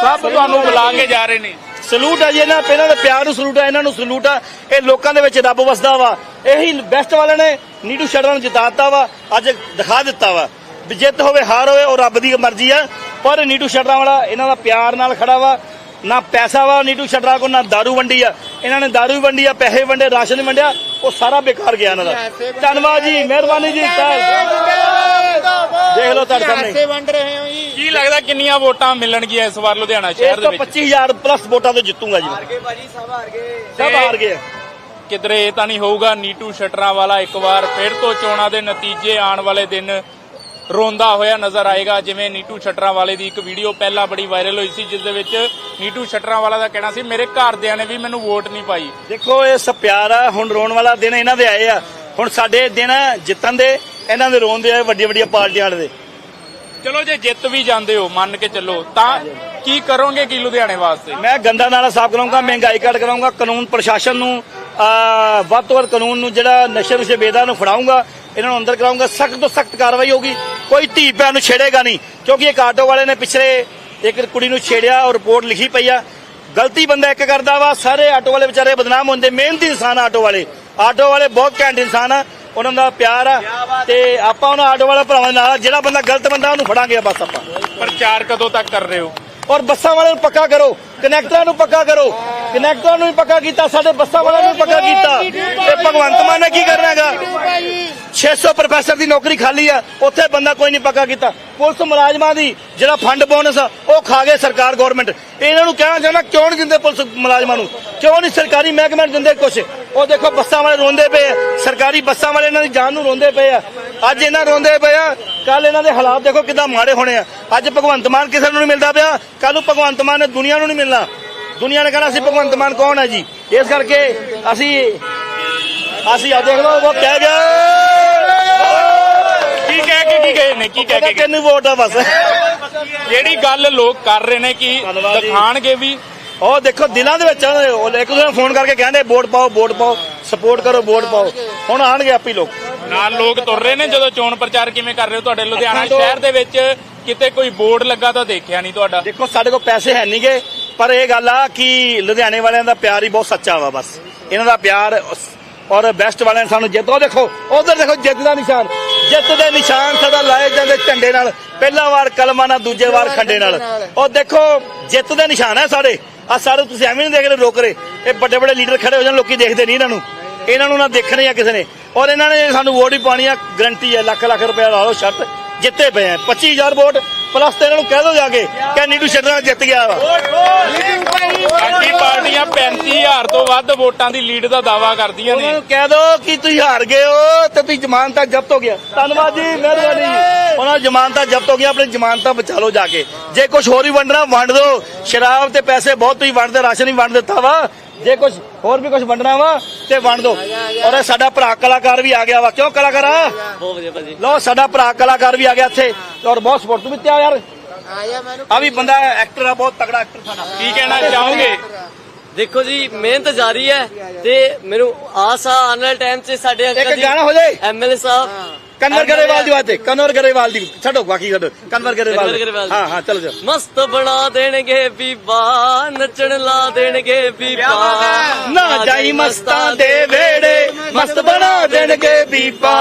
ਸਭ ਤੁਹਾਨੂੰ ਬੁਲਾ ਕੇ ਜਾ ਰਹੇ ਨੇ ਸਲੂਟ ਆ ਜੀ ਇਹਨਾਂ ਇਹਨਾਂ ਦੇ ਪਿਆਰ ਨੂੰ ਸਲੂਟ ਆ ਇਹਨਾਂ ਨੂੰ ਸਲੂਟ ਆ ਇਹ ਲੋਕਾਂ ਦੇ ਵਿੱਚ ਰੱਬ ਵਸਦਾ ਵਾ ਇਹੀ ਬੈਸਟ ਵਾਲੇ ਨੇ ਨੀਟੂ ਸ਼ਟਰ ਨੂੰ ਜਿਤਾਤਾ ਵਾ ਅੱਜ ਦਿਖਾ ਦਿੱਤਾ ਵਾ ਵੀ ਜਿੱਤ ਹੋਵੇ ਹਾਰ ਹੋਵੇ ਉਹ ਰੱਬ ਦੀ ਮਰਜ਼ੀ ਆ ਪਰ ਨੀਟੂ ਸ਼ਟਰਾਂ ਵਾਲਾ ਇਹਨਾਂ ਦਾ ਪਿਆਰ ਨਾਲ ਖੜਾ ਵਾ ਨਾ ਪੈਸਾ ਵਾ ਨੀਟੂ ਸ਼ਟਰਾਂ ਕੋ ਨਾ दारू ਵੰਡੀ ਆ ਇਹਨਾਂ ਨੇ दारू ਵੀ ਵੰਡੀ ਆ ਪੈਸੇ ਵੰਡੇ ਰਾਸ਼ਨ ਵੀ ਵੰਡਿਆ ਉਹ ਸਾਰਾ ਬੇਕਾਰ ਗਿਆ ਇਹਨਾਂ ਦਾ ਧੰਨਵਾਦ ਜੀ ਮਿਹਰਬਾਨੀ ਜੀ ਦੇਖ ਲਓ ਤੁਹਾਡੇ ਸਾਹਮਣੇ। ਵੰਡ ਰਹੇ ਹੋ ਜੀ? ਕੀ ਲੱਗਦਾ ਕਿੰਨੀਆਂ ਵੋਟਾਂ ਮਿਲਣਗੀਆਂ ਇਸ ਵਾਰ ਲੁਧਿਆਣਾ ਸ਼ਹਿਰ ਦੇ ਤੋਂ ਵਿੱਚ 25000 ਪਲੱਸ ਵੋਟਾਂ ਤੋਂ ਜਿੱਤੂਗਾ ਜੀ ਮੈਂ। ਕੇ ਭਾਜੀ ਸਭ ਹਾਰ ਗਏ। ਸਭ ਹਾਰ ਗਏ। ਕਿਧਰੇ ਇਹ ਤਾਂ ਨਹੀਂ ਹੋਊਗਾ ਨੀਟੂ ਸ਼ਟਰਾਂ ਵਾਲਾ ਇੱਕ ਵਾਰ ਫਿਰ ਤੋਂ ਚੋਣਾਂ ਦੇ ਨਤੀਜੇ ਆਉਣ ਵਾਲੇ ਦਿਨ ਰੋਂਦਾ ਹੋਇਆ ਨਜ਼ਰ ਆਏਗਾ ਜਿਵੇਂ ਨੀਟੂ ਸ਼ਟਰਾਂ ਵਾਲੇ ਦੀ ਇੱਕ ਵੀਡੀਓ ਪਹਿਲਾਂ ਬੜੀ ਵਾਇਰਲ ਹੋਈ ਸੀ ਜਿਸ ਦੇ ਵਿੱਚ ਨੀਟੂ ਸ਼ਟਰਾਂ ਵਾਲਾ ਦਾ ਕਹਿਣਾ ਸੀ ਮੇਰੇ ਘਰਦਿਆਂ ਨੇ ਵੀ ਮੈਨੂੰ ਵੋਟ ਨਹੀਂ ਪਾਈ। ਦੇਖੋ ਇਹ ਸਭ ਪਿਆਰ ਆ ਹੁਣ ਰੋਣ ਵਾਲਾ ਦਿਨ ਇਹਨਾਂ ਦੇ ਆਏ ਆ। ਹੁਣ ਸਾਡੇ ਦਿਨ ਜਿੱਤਣ ਦੇ ਇਹਨਾਂ ਦੇ ਰੋਣ ਦੇ ਆ ਵੱਡੀਆਂ ਵੱਡੀਆਂ ਪਾਰਟੀਆਂ ਵਾਲੇ ਦੇ। ਚਲੋ ਜੇ ਜਿੱਤ ਵੀ ਜਾਂਦੇ ਹੋ ਮੰਨ ਕੇ ਚੱਲੋ ਤਾਂ ਕੀ ਕਰੋਗੇ ਕੀ ਲੁਧਿਆਣੇ ਵਾਸਤੇ? ਮੈਂ ਗੰਦਾ ਨਾਲਾ ਸਾਫ਼ ਕਰਾਉਂਗਾ ਮਹਿੰਗਾਈ ਘੱਟ ਕਰਾਉਂਗਾ ਕਾਨੂੰਨ ਪ੍ਰਸ਼ਾਸਨ ਨੂੰ ਆ, ਵੱਧ ਤੋਂ ਵੱਧ ਕਾਨੂੰਨ ਨੂੰ ਜਿਹੜਾ ਨਸ਼ੇ ਨੁਸ਼ੇ ਬੇਦਾਂ ਨੂੰ ਫੜਾਉਂਗਾ ਇਹਨਾਂ ਨੂੰ ਅੰਦਰ ਕਰਾਉਂਗਾ ਸਖਤ ਤੋਂ ਸਖਤ ਕਾਰਵਾਈ ਹੋਗੀ ਕੋਈ ਧੀ ਭੈਣ ਨੂੰ ਛੇੜੇਗਾ ਨਹੀਂ ਕਿਉਂਕਿ ਇੱਕ ਆਟੋ ਵਾਲੇ ਨੇ ਪਿਛਲੇ ਇੱਕ ਕੁੜੀ ਨੂੰ ਛੇੜਿਆ ਔਰ ਰਿਪੋਰਟ ਲਿਖੀ ਪਈ ਆ। ਗਲਤੀ ਬੰਦਾ ਇੱਕ ਕਰਦਾ ਵਾ ਸਾਰੇ ਆਟੋ ਵਾਲੇ ਵਿਚਾਰੇ ਬਦਨਾਮ ਹੁੰਦੇ ਮਿਹਨਤੀ ਇਨਸਾਨ ਆਟੋ ਵਾਲੇ। ਆਟੋ ਵਾਲੇ ਬਹੁਤ ਘੈਂਟ ਇਨਸਾਨ ਆ ਉਹਨਾਂ ਦਾ ਪਿਆਰ ਆ ਤੇ ਆਪਾਂ ਉਹਨਾਂ ਆਟੋ ਵਾਲੇ ਭਰਾਵਾਂ ਦੇ ਨਾਲ। ਜਿਹੜਾ ਬੰਦਾ ਗਲਤ ਬੰਦਾ ਉਹਨੂੰ ਫੜਾਂਗੇ ਬਸ ਆਪਾਂ। ਪ੍ਰਚਾਰ ਕਦੋਂ ਤੱਕ ਕਰ ਰਹੇ ਹੋ? ਔਰ ਬੱਸਾਂ ਵਾਲਿਆਂ ਨੂੰ ਪੱਕਾ ਕਰੋ ਕਨੈਕਟਰਾਂ ਨੂੰ ਪੱਕਾ ਕਰੋ। ਕਨੈਕਟਰਾਂ ਨੂੰ ਵੀ ਪੱਕਾ ਕੀਤਾ ਸਾਡੇ ਬੱਸਾਂ ਵਾਲਿਆਂ ਨੂੰ ਵੀ ਪੱਕਾ ਕੀਤਾ। ਤੇ ਭਗਵੰਤ ਮਾਨ ਨੇ ਕੀ ਕਰਨਾ ਹੈਗਾ? 600 ਪ੍ਰੋਫੈਸਰ ਦੀ ਨੌਕਰੀ ਖਾਲੀ ਆ ਉੱਥੇ ਬੰਦਾ ਕੋਈ ਨਹੀਂ ਪੱਕਾ ਕੀਤਾ। ਪੁਲਿਸ ਮੁਲਾਜ਼ਮਾਂ ਦੀ ਜਿਹੜਾ ਫੰਡ ਬੋਨਸ ਆ ਉਹ ਖਾ ਗਏ ਸਰਕਾਰ ਗਵਰਨਮੈਂਟ। ਇਹਨਾਂ ਨੂੰ ਕਹਿਣਾ ਚਾਹੁੰਦਾ ਕਿਉਂ ਨਹੀਂ ਦਿੰਦੇ ਪੁਲਿਸ ਮੁਲਾਜ਼ਮਾਂ ਨੂੰ? ਕਿਉਂ ਨਹੀਂ ਸਰਕਾਰੀ ਮਹਿਕਮੇ ਨੂੰ ਦਿੰਦੇ ਕੁਛ? ਉਹ ਦੇਖੋ ਬੱਸਾਂ ਵਾਲੇ ਰੋਂਦੇ ਪਏ ਆ। ਸਰਕਾਰੀ ਬੱਸਾਂ ਵਾਲੇ ਇਹਨਾਂ ਦੀ ਜਾਨ ਨੂੰ ਰੋਂਦੇ ਪਏ ਆ। ਅੱਜ ਇਹਨਾਂ ਰੋਂਦੇ ਪਏ ਆ। ਕੱਲ ਇਹਨਾਂ ਦੇ ਹਾਲਾਤ ਦੇਖੋ ਕਿਦਾਂ ਮਾੜੇ ਹੋਣੇ ਆ। ਅੱਜ ਭਗਵੰਤ ਮਾਨ ਕਿਸੇ ਨੂੰ ਨਹੀਂ ਮਿਲਦਾ ਪਿਆ। ਕੱਲ ਨੂੰ ਭਗਵੰਤ ਮਾਨ ਨੇ ਦੁਨੀਆ ਨੂੰ ਨਹੀਂ ਮਿਲਣਾ। ਦੁਨੀਆ ਨੇ ਕਹਿਣਾ ਸੀ ਭਗਵੰਤ ਮਾਨ ਕੌਣ ਹੈ ਜੀ? ਇਸ ਕਰਕੇ ਅਸੀਂ ਅਸੀਂ ਆ ਦੇਖ ਲਓ ਉਹ ਕਹਿ ਗਿਆ। ਕੀ ਕਹਿ ਕੇ ਕੀ ਗਏ ਨੇ? ਕੀ ਕਹਿ ਕੇ? ਕਿੰਨੀ ਵੋਟ ਆ ਬਸ। ਜਿਹੜੀ ਗੱਲ ਲੋਕ ਕਰ ਰਹੇ ਨੇ ਕਿ। ਦਿਖਾਣਗੇ ਵੀ ਉਹ ਦੇਖੋ ਦਿਲਾਂ ਦੇ ਵਿੱਚ ਉਹ ਇੱਕ ਦੂਜੇ ਨੂੰ ਫੋਨ ਕਰਕੇ ਕਹਿੰਦੇ ਵੋਟ ਪਾਓ ਵੋਟ ਪਾਓ ਸਪੋਰਟ ਕਰੋ ਵੋਟ ਪਾਓ। ਹੁਣ ਆਣਗੇ ਆਪੀ ਲੋਕ। ਨਾਲ ਲੋਕ ਤੁਰ ਰਹੇ ਨੇ ਜਦੋਂ ਚੋਣ ਪ੍ਰਚਾਰ ਕਿਵੇਂ ਕਰ ਰਹੇ ਹੋ ਤੁਹਾਡੇ ਲੁਧਿਆਣਾ ਸ਼ਹਿਰ ਦੇ ਵਿੱਚ? ਕਿਤੇ ਕੋਈ ਬੋਰਡ ਲੱਗਾ ਤਾਂ ਦੇਖਿਆ ਨਹੀਂ ਤੁਹਾਡਾ? ਦੇਖੋ ਸਾਡੇ ਕੋਲ ਪੈਸੇ ਹੈ ਨਹੀਂਗੇ ਪਰ ਇਹ ਗੱਲ ਆ ਕਿ ਲੁਧਿਆਣੇ ਵਾਲਿਆਂ ਦਾ ਪਿਆਰ ਹੀ ਬਹੁਤ ਸੱਚਾ ਵਾ ਬਸ। ਇਹਨਾਂ ਦਾ ਪਿਆਰ ਔਰ ਬੈਸਟ ਵਾਲਿਆਂ ਨੇ ਸਾਨੂੰ ਜਿੱਤ ਉਹ ਦੇਖੋ ਉਧਰ ਦੇਖੋ ਜਿੱਤ ਦਾ ਨਿਸ਼ਾਨ। ਜਿੱਤ ਦੇ ਨਿਸ਼ਾਨ ਸਦਾ ਲਾਏ ਜਾਂਦੇ ਝੰਡੇ ਨਾਲ। ਪਹਿਲਾ ਵਾਰ ਕਲਮਾਂ ਨਾਲ ਦੂਜੇ ਵਾਰ ਖੰਡੇ ਨਾਲ। ਉਹ ਦੇਖੋ ਜਿੱਤ ਦੇ ਨਿਸ਼ਾਨ ਹੈ ਸਾਡੇ। ਆ ਸਾਰੇ ਤੁਸੀਂ ਐਵੇਂ ਨਹੀਂ ਦੇਖਦੇ ਰਹੇ ਰੋਕ ਰਹੇ ਇਹ ਵੱਡੇ ਵੱਡੇ ਲੀਡਰ ਖੜੇ ਹੋ ਜਾਣ, ਲੋਕੀ ਦੇਖਦੇ ਨਹੀਂ ਇਹਨਾਂ ਨੂੰ। ਇਹਨਾਂ ਨੂੰ ਨਾ ਦੇਖਣੇ ਆ ਕਿਸੇ ਨੇ। ਔਰ ਇਹਨਾਂ ਨੇ ਸਾਨੂੰ ਵੋਟ ਹੀ ਪਾਣੀ ਆ, ਗਰੰਟੀ ਹੈ ਲੱਖ ਲੱਖ ਰੁਪਏ ਲਾ ਲਓ ਸ਼ਰਤ। ਜਿੱਤੇ ਪਏ ਆ 25000 ਵੋਟ। ਪਲੱਸ ਤੇ ਇਹਨਾਂ ਨੂੰ ਕਹਿ ਦੋ ਜਾ ਕੇ ਕਿ ਨੀਟੂ ਸ਼ਟਰਾਂ ਜਿੱਤ ਗਿਆ ਵਾ। ਬਾਕੀ ਪਾਰਟੀਆਂ 35000 ਤੋਂ ਵੱਧ ਵੋਟਾਂ ਦੀ ਲੀਡ ਦਾ ਦਾਵਾ ਕਰਦੀਆਂ ਉਹਨਾਂ ਨੇ ਨੂੰ ਕਹਿ ਦੋ ਕਿ ਤੁਸੀਂ ਹਾਰ ਗਏ ਹੋ ਤੇ ਤੁਸੀਂ ਜ਼ਮਾਨਤਾਂ ਜ਼ਬਤ ਹੋ ਗਿਆ। ਧੰਨਵਾਦ ਜੀ ਮਿਹਰਬਾਨੀ। ਉਹਨਾਂ ਦੀ ਜ਼ਮਾਨਤਾਂ ਜ਼ਬਤ ਹੋ ਗਿਆ ਆਪਣੀ ਜ਼ਮਾਨਤਾਂ ਬਚਾ ਲਓ ਜਾ ਕੇ। ਜੇ ਕੁਝ ਹੋਰ ਹੀ ਵੰਡਣਾ ਵੰਡ ਦਿਓ ਸ਼ਰਾਬ ਤੇ ਪੈਸੇ ਬਹੁਤ ਤੁਸੀਂ ਵੰਡਦੇ ਰਾਸ਼ਨ ਹੀ ਵੰਡ ਦਿੱਤਾ ਵਾ। ਜੇ ਕੁਝ ਹੋਰ ਵੀ ਕੁਝ ਵੰਡਣਾ ਵਾ ਤੇ ਵੰਡ ਦਿਓ ਔਰ ਇਹ ਸਾਡਾ ਭਰਾ ਕਲਾਕਾਰ ਵੀ ਆ ਗਿਆ ਵਾ। ਕਿਉਂ ਕਲਾਕਾਰ? ਆ ਬਹੁਤ ਵਧੀਆ ਭਾਜੀ। ਲਓ ਸਾਡਾ ਭਰਾ ਕਲਾਕਾਰ ਵੀ ਆ ਗਿਆ ਇੱਥੇ। ਔਰ ਬਹੁਤ ਸਪੋਰਟ ਤੂੰ ਵੀ ਤਿਆ ਯਾਰ। ਆ ਵੀ ਬੰਦਾ ਐਕਟਰ ਆ ਬਹੁਤ ਤਗੜਾ ਐਕਟਰ ਸਾਡਾ। ਕੀ ਕਹਿਣਾ ਚਾਹੋਗੇ? ਦੇਖੋ ਜੀ ਮਿਹਨਤ ਜਾਰੀ ਹੈ ਤੇ ਮੈਨੂੰ ਆਸ ਆ ਆਉਣ ਵਾਲੇ ਟਾਈਮ 'ਚ ਸਾਡੇ ਇੱਕ ਅੰਕਲ ਜੀ ਗਾਣਾ ਹੋ ਜਾਏ। ਐਮਐਲਏ ਸਾਹਿਬ ਕਨਵਰ ਗਰੇਵਾਲ ਦੀ ਬਾਤ ਹੈ ਕਨਵਰ ਗਰੇਵਾਲ ਦੀ। ਛੱਡੋ ਬਾਕੀ ਛੱਡੋ। ਕਨਵਰ ਗਰੇਵਾਲ। ਹਾਂ ਹਾਂ ਚਲੋ ਚਲੋ। ਮਸਤ ਬਣਾ ਦੇਣਗੇ ਬੀਬਾ ਨੱਚਣ ਲਾ ਦੇਣਗੇ ਬੀਬਾ ਨਾ ਜਾਈ ਮਸਤਾਂ ਦੇ ਵੇੜੇ ਮਸਤ ਬਣਾ ਦੇਣਗੇ ਬੀਬਾ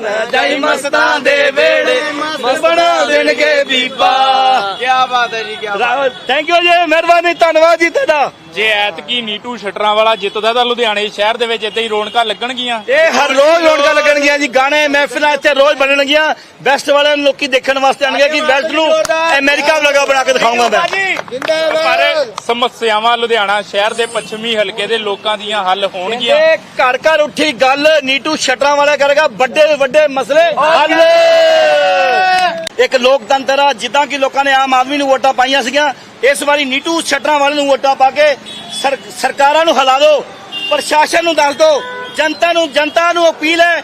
ਨਾ ਜਾਈ ਮਸਤਾਂ ਦੇ ਵੇੜੇ ਮਸਤ ਬਣਾ ਦੇਣਗੇ ਬੀਬਾ ਕੀ ਬਾਤ ਹੈ ਜੀ ਕੀ ਥੈਂਕ ਯੂ ਜੀ ਮਿਹਰਬਾਨੀ ਧੰਨਵਾਦ ਜੀ ਤੁਹਾਡਾ। ਜੇ ਐਤਕੀ ਨੀਟੂ ਸ਼ਟਰਾਂ ਵਾਲਾ ਜਿੱਤਦਾ ਤਾਂ ਲੁਧਿਆਣੇ ਸ਼ਹਿਰ ਦੇ ਵਿੱਚ ਇੱਦਾਂ ਹੀ ਰੌਣਕਾਂ ਲੱਗਣਗੀਆਂ। ਇਹ ਹਰ ਰੋਜ਼ ਰੌਣਕਾਂ ਲੱਗਣਗੀਆਂ ਜੀ ਗਾਣੇ ਮਹਿਫਿਲਾਂ ਇੱਥੇ ਰੋਜ਼ ਬਣਨਗੀਆਂ। ਬੈਸਟ ਵਾਲਿਆਂ ਨੂੰ ਲੋਕੀ ਦੇਖਣ ਵਾਸਤੇ ਆਣਗੇ ਕਿ ਬੈਸਟ ਨੂੰ ਅਮਰੀਕਾ ਵਲਗਾ ਬਣਾ ਕੇ ਦਿਖਾਉਂਗਾ ਮੈਂ। ਪਰ ਜਿੰਦਾਬਾਦ ਸਮੱਸਿਆਵਾਂ ਲੁਧਿਆਣਾ ਸ਼ਹਿਰ ਦੇ ਪੱਛਮੀ ਹਲਕੇ ਦੇ ਲੋਕਾਂ ਦੀਆਂ ਹੱਲ ਹੋਣਗੀਆਂ। ਇਹ ਘਰ ਘਰ ਉੱਠੀ ਗੱਲ ਨੀਟੂ ਸ਼ਟਰਾਂ ਵਾਲਾ ਕਰੇਗਾ ਵੱਡੇ ਵੱਡੇ ਮਸਲੇ ਹੱਲ। ਇੱਕ ਲੋਕਤੰਤਰ ਆ ਜਿੱਦਾਂ ਕਿ ਲੋਕਾਂ ਨੇ ਆਮ ਆਦਮੀ ਨੂੰ ਵੋਟਾਂ ਪਾਈਆਂ ਸੀਗੀਆਂ। ਇਸ ਵਾਰੀ ਨੀਟੂ ਸ਼ਟਰਾਂ ਵਾਲੇ ਨੂੰ ਵੋਟਾਂ ਪਾ ਕੇ ਸਰਕਾਰਾਂ ਨੂੰ ਹਿਲਾ ਦਿਓ, ਪ੍ਰਸ਼ਾਸਨ ਨੂੰ ਦੱਸ ਦਿਓ, ਜਨਤਾ ਨੂੰ ਜਨਤਾ ਨੂੰ ਅਪੀਲ ਹੈ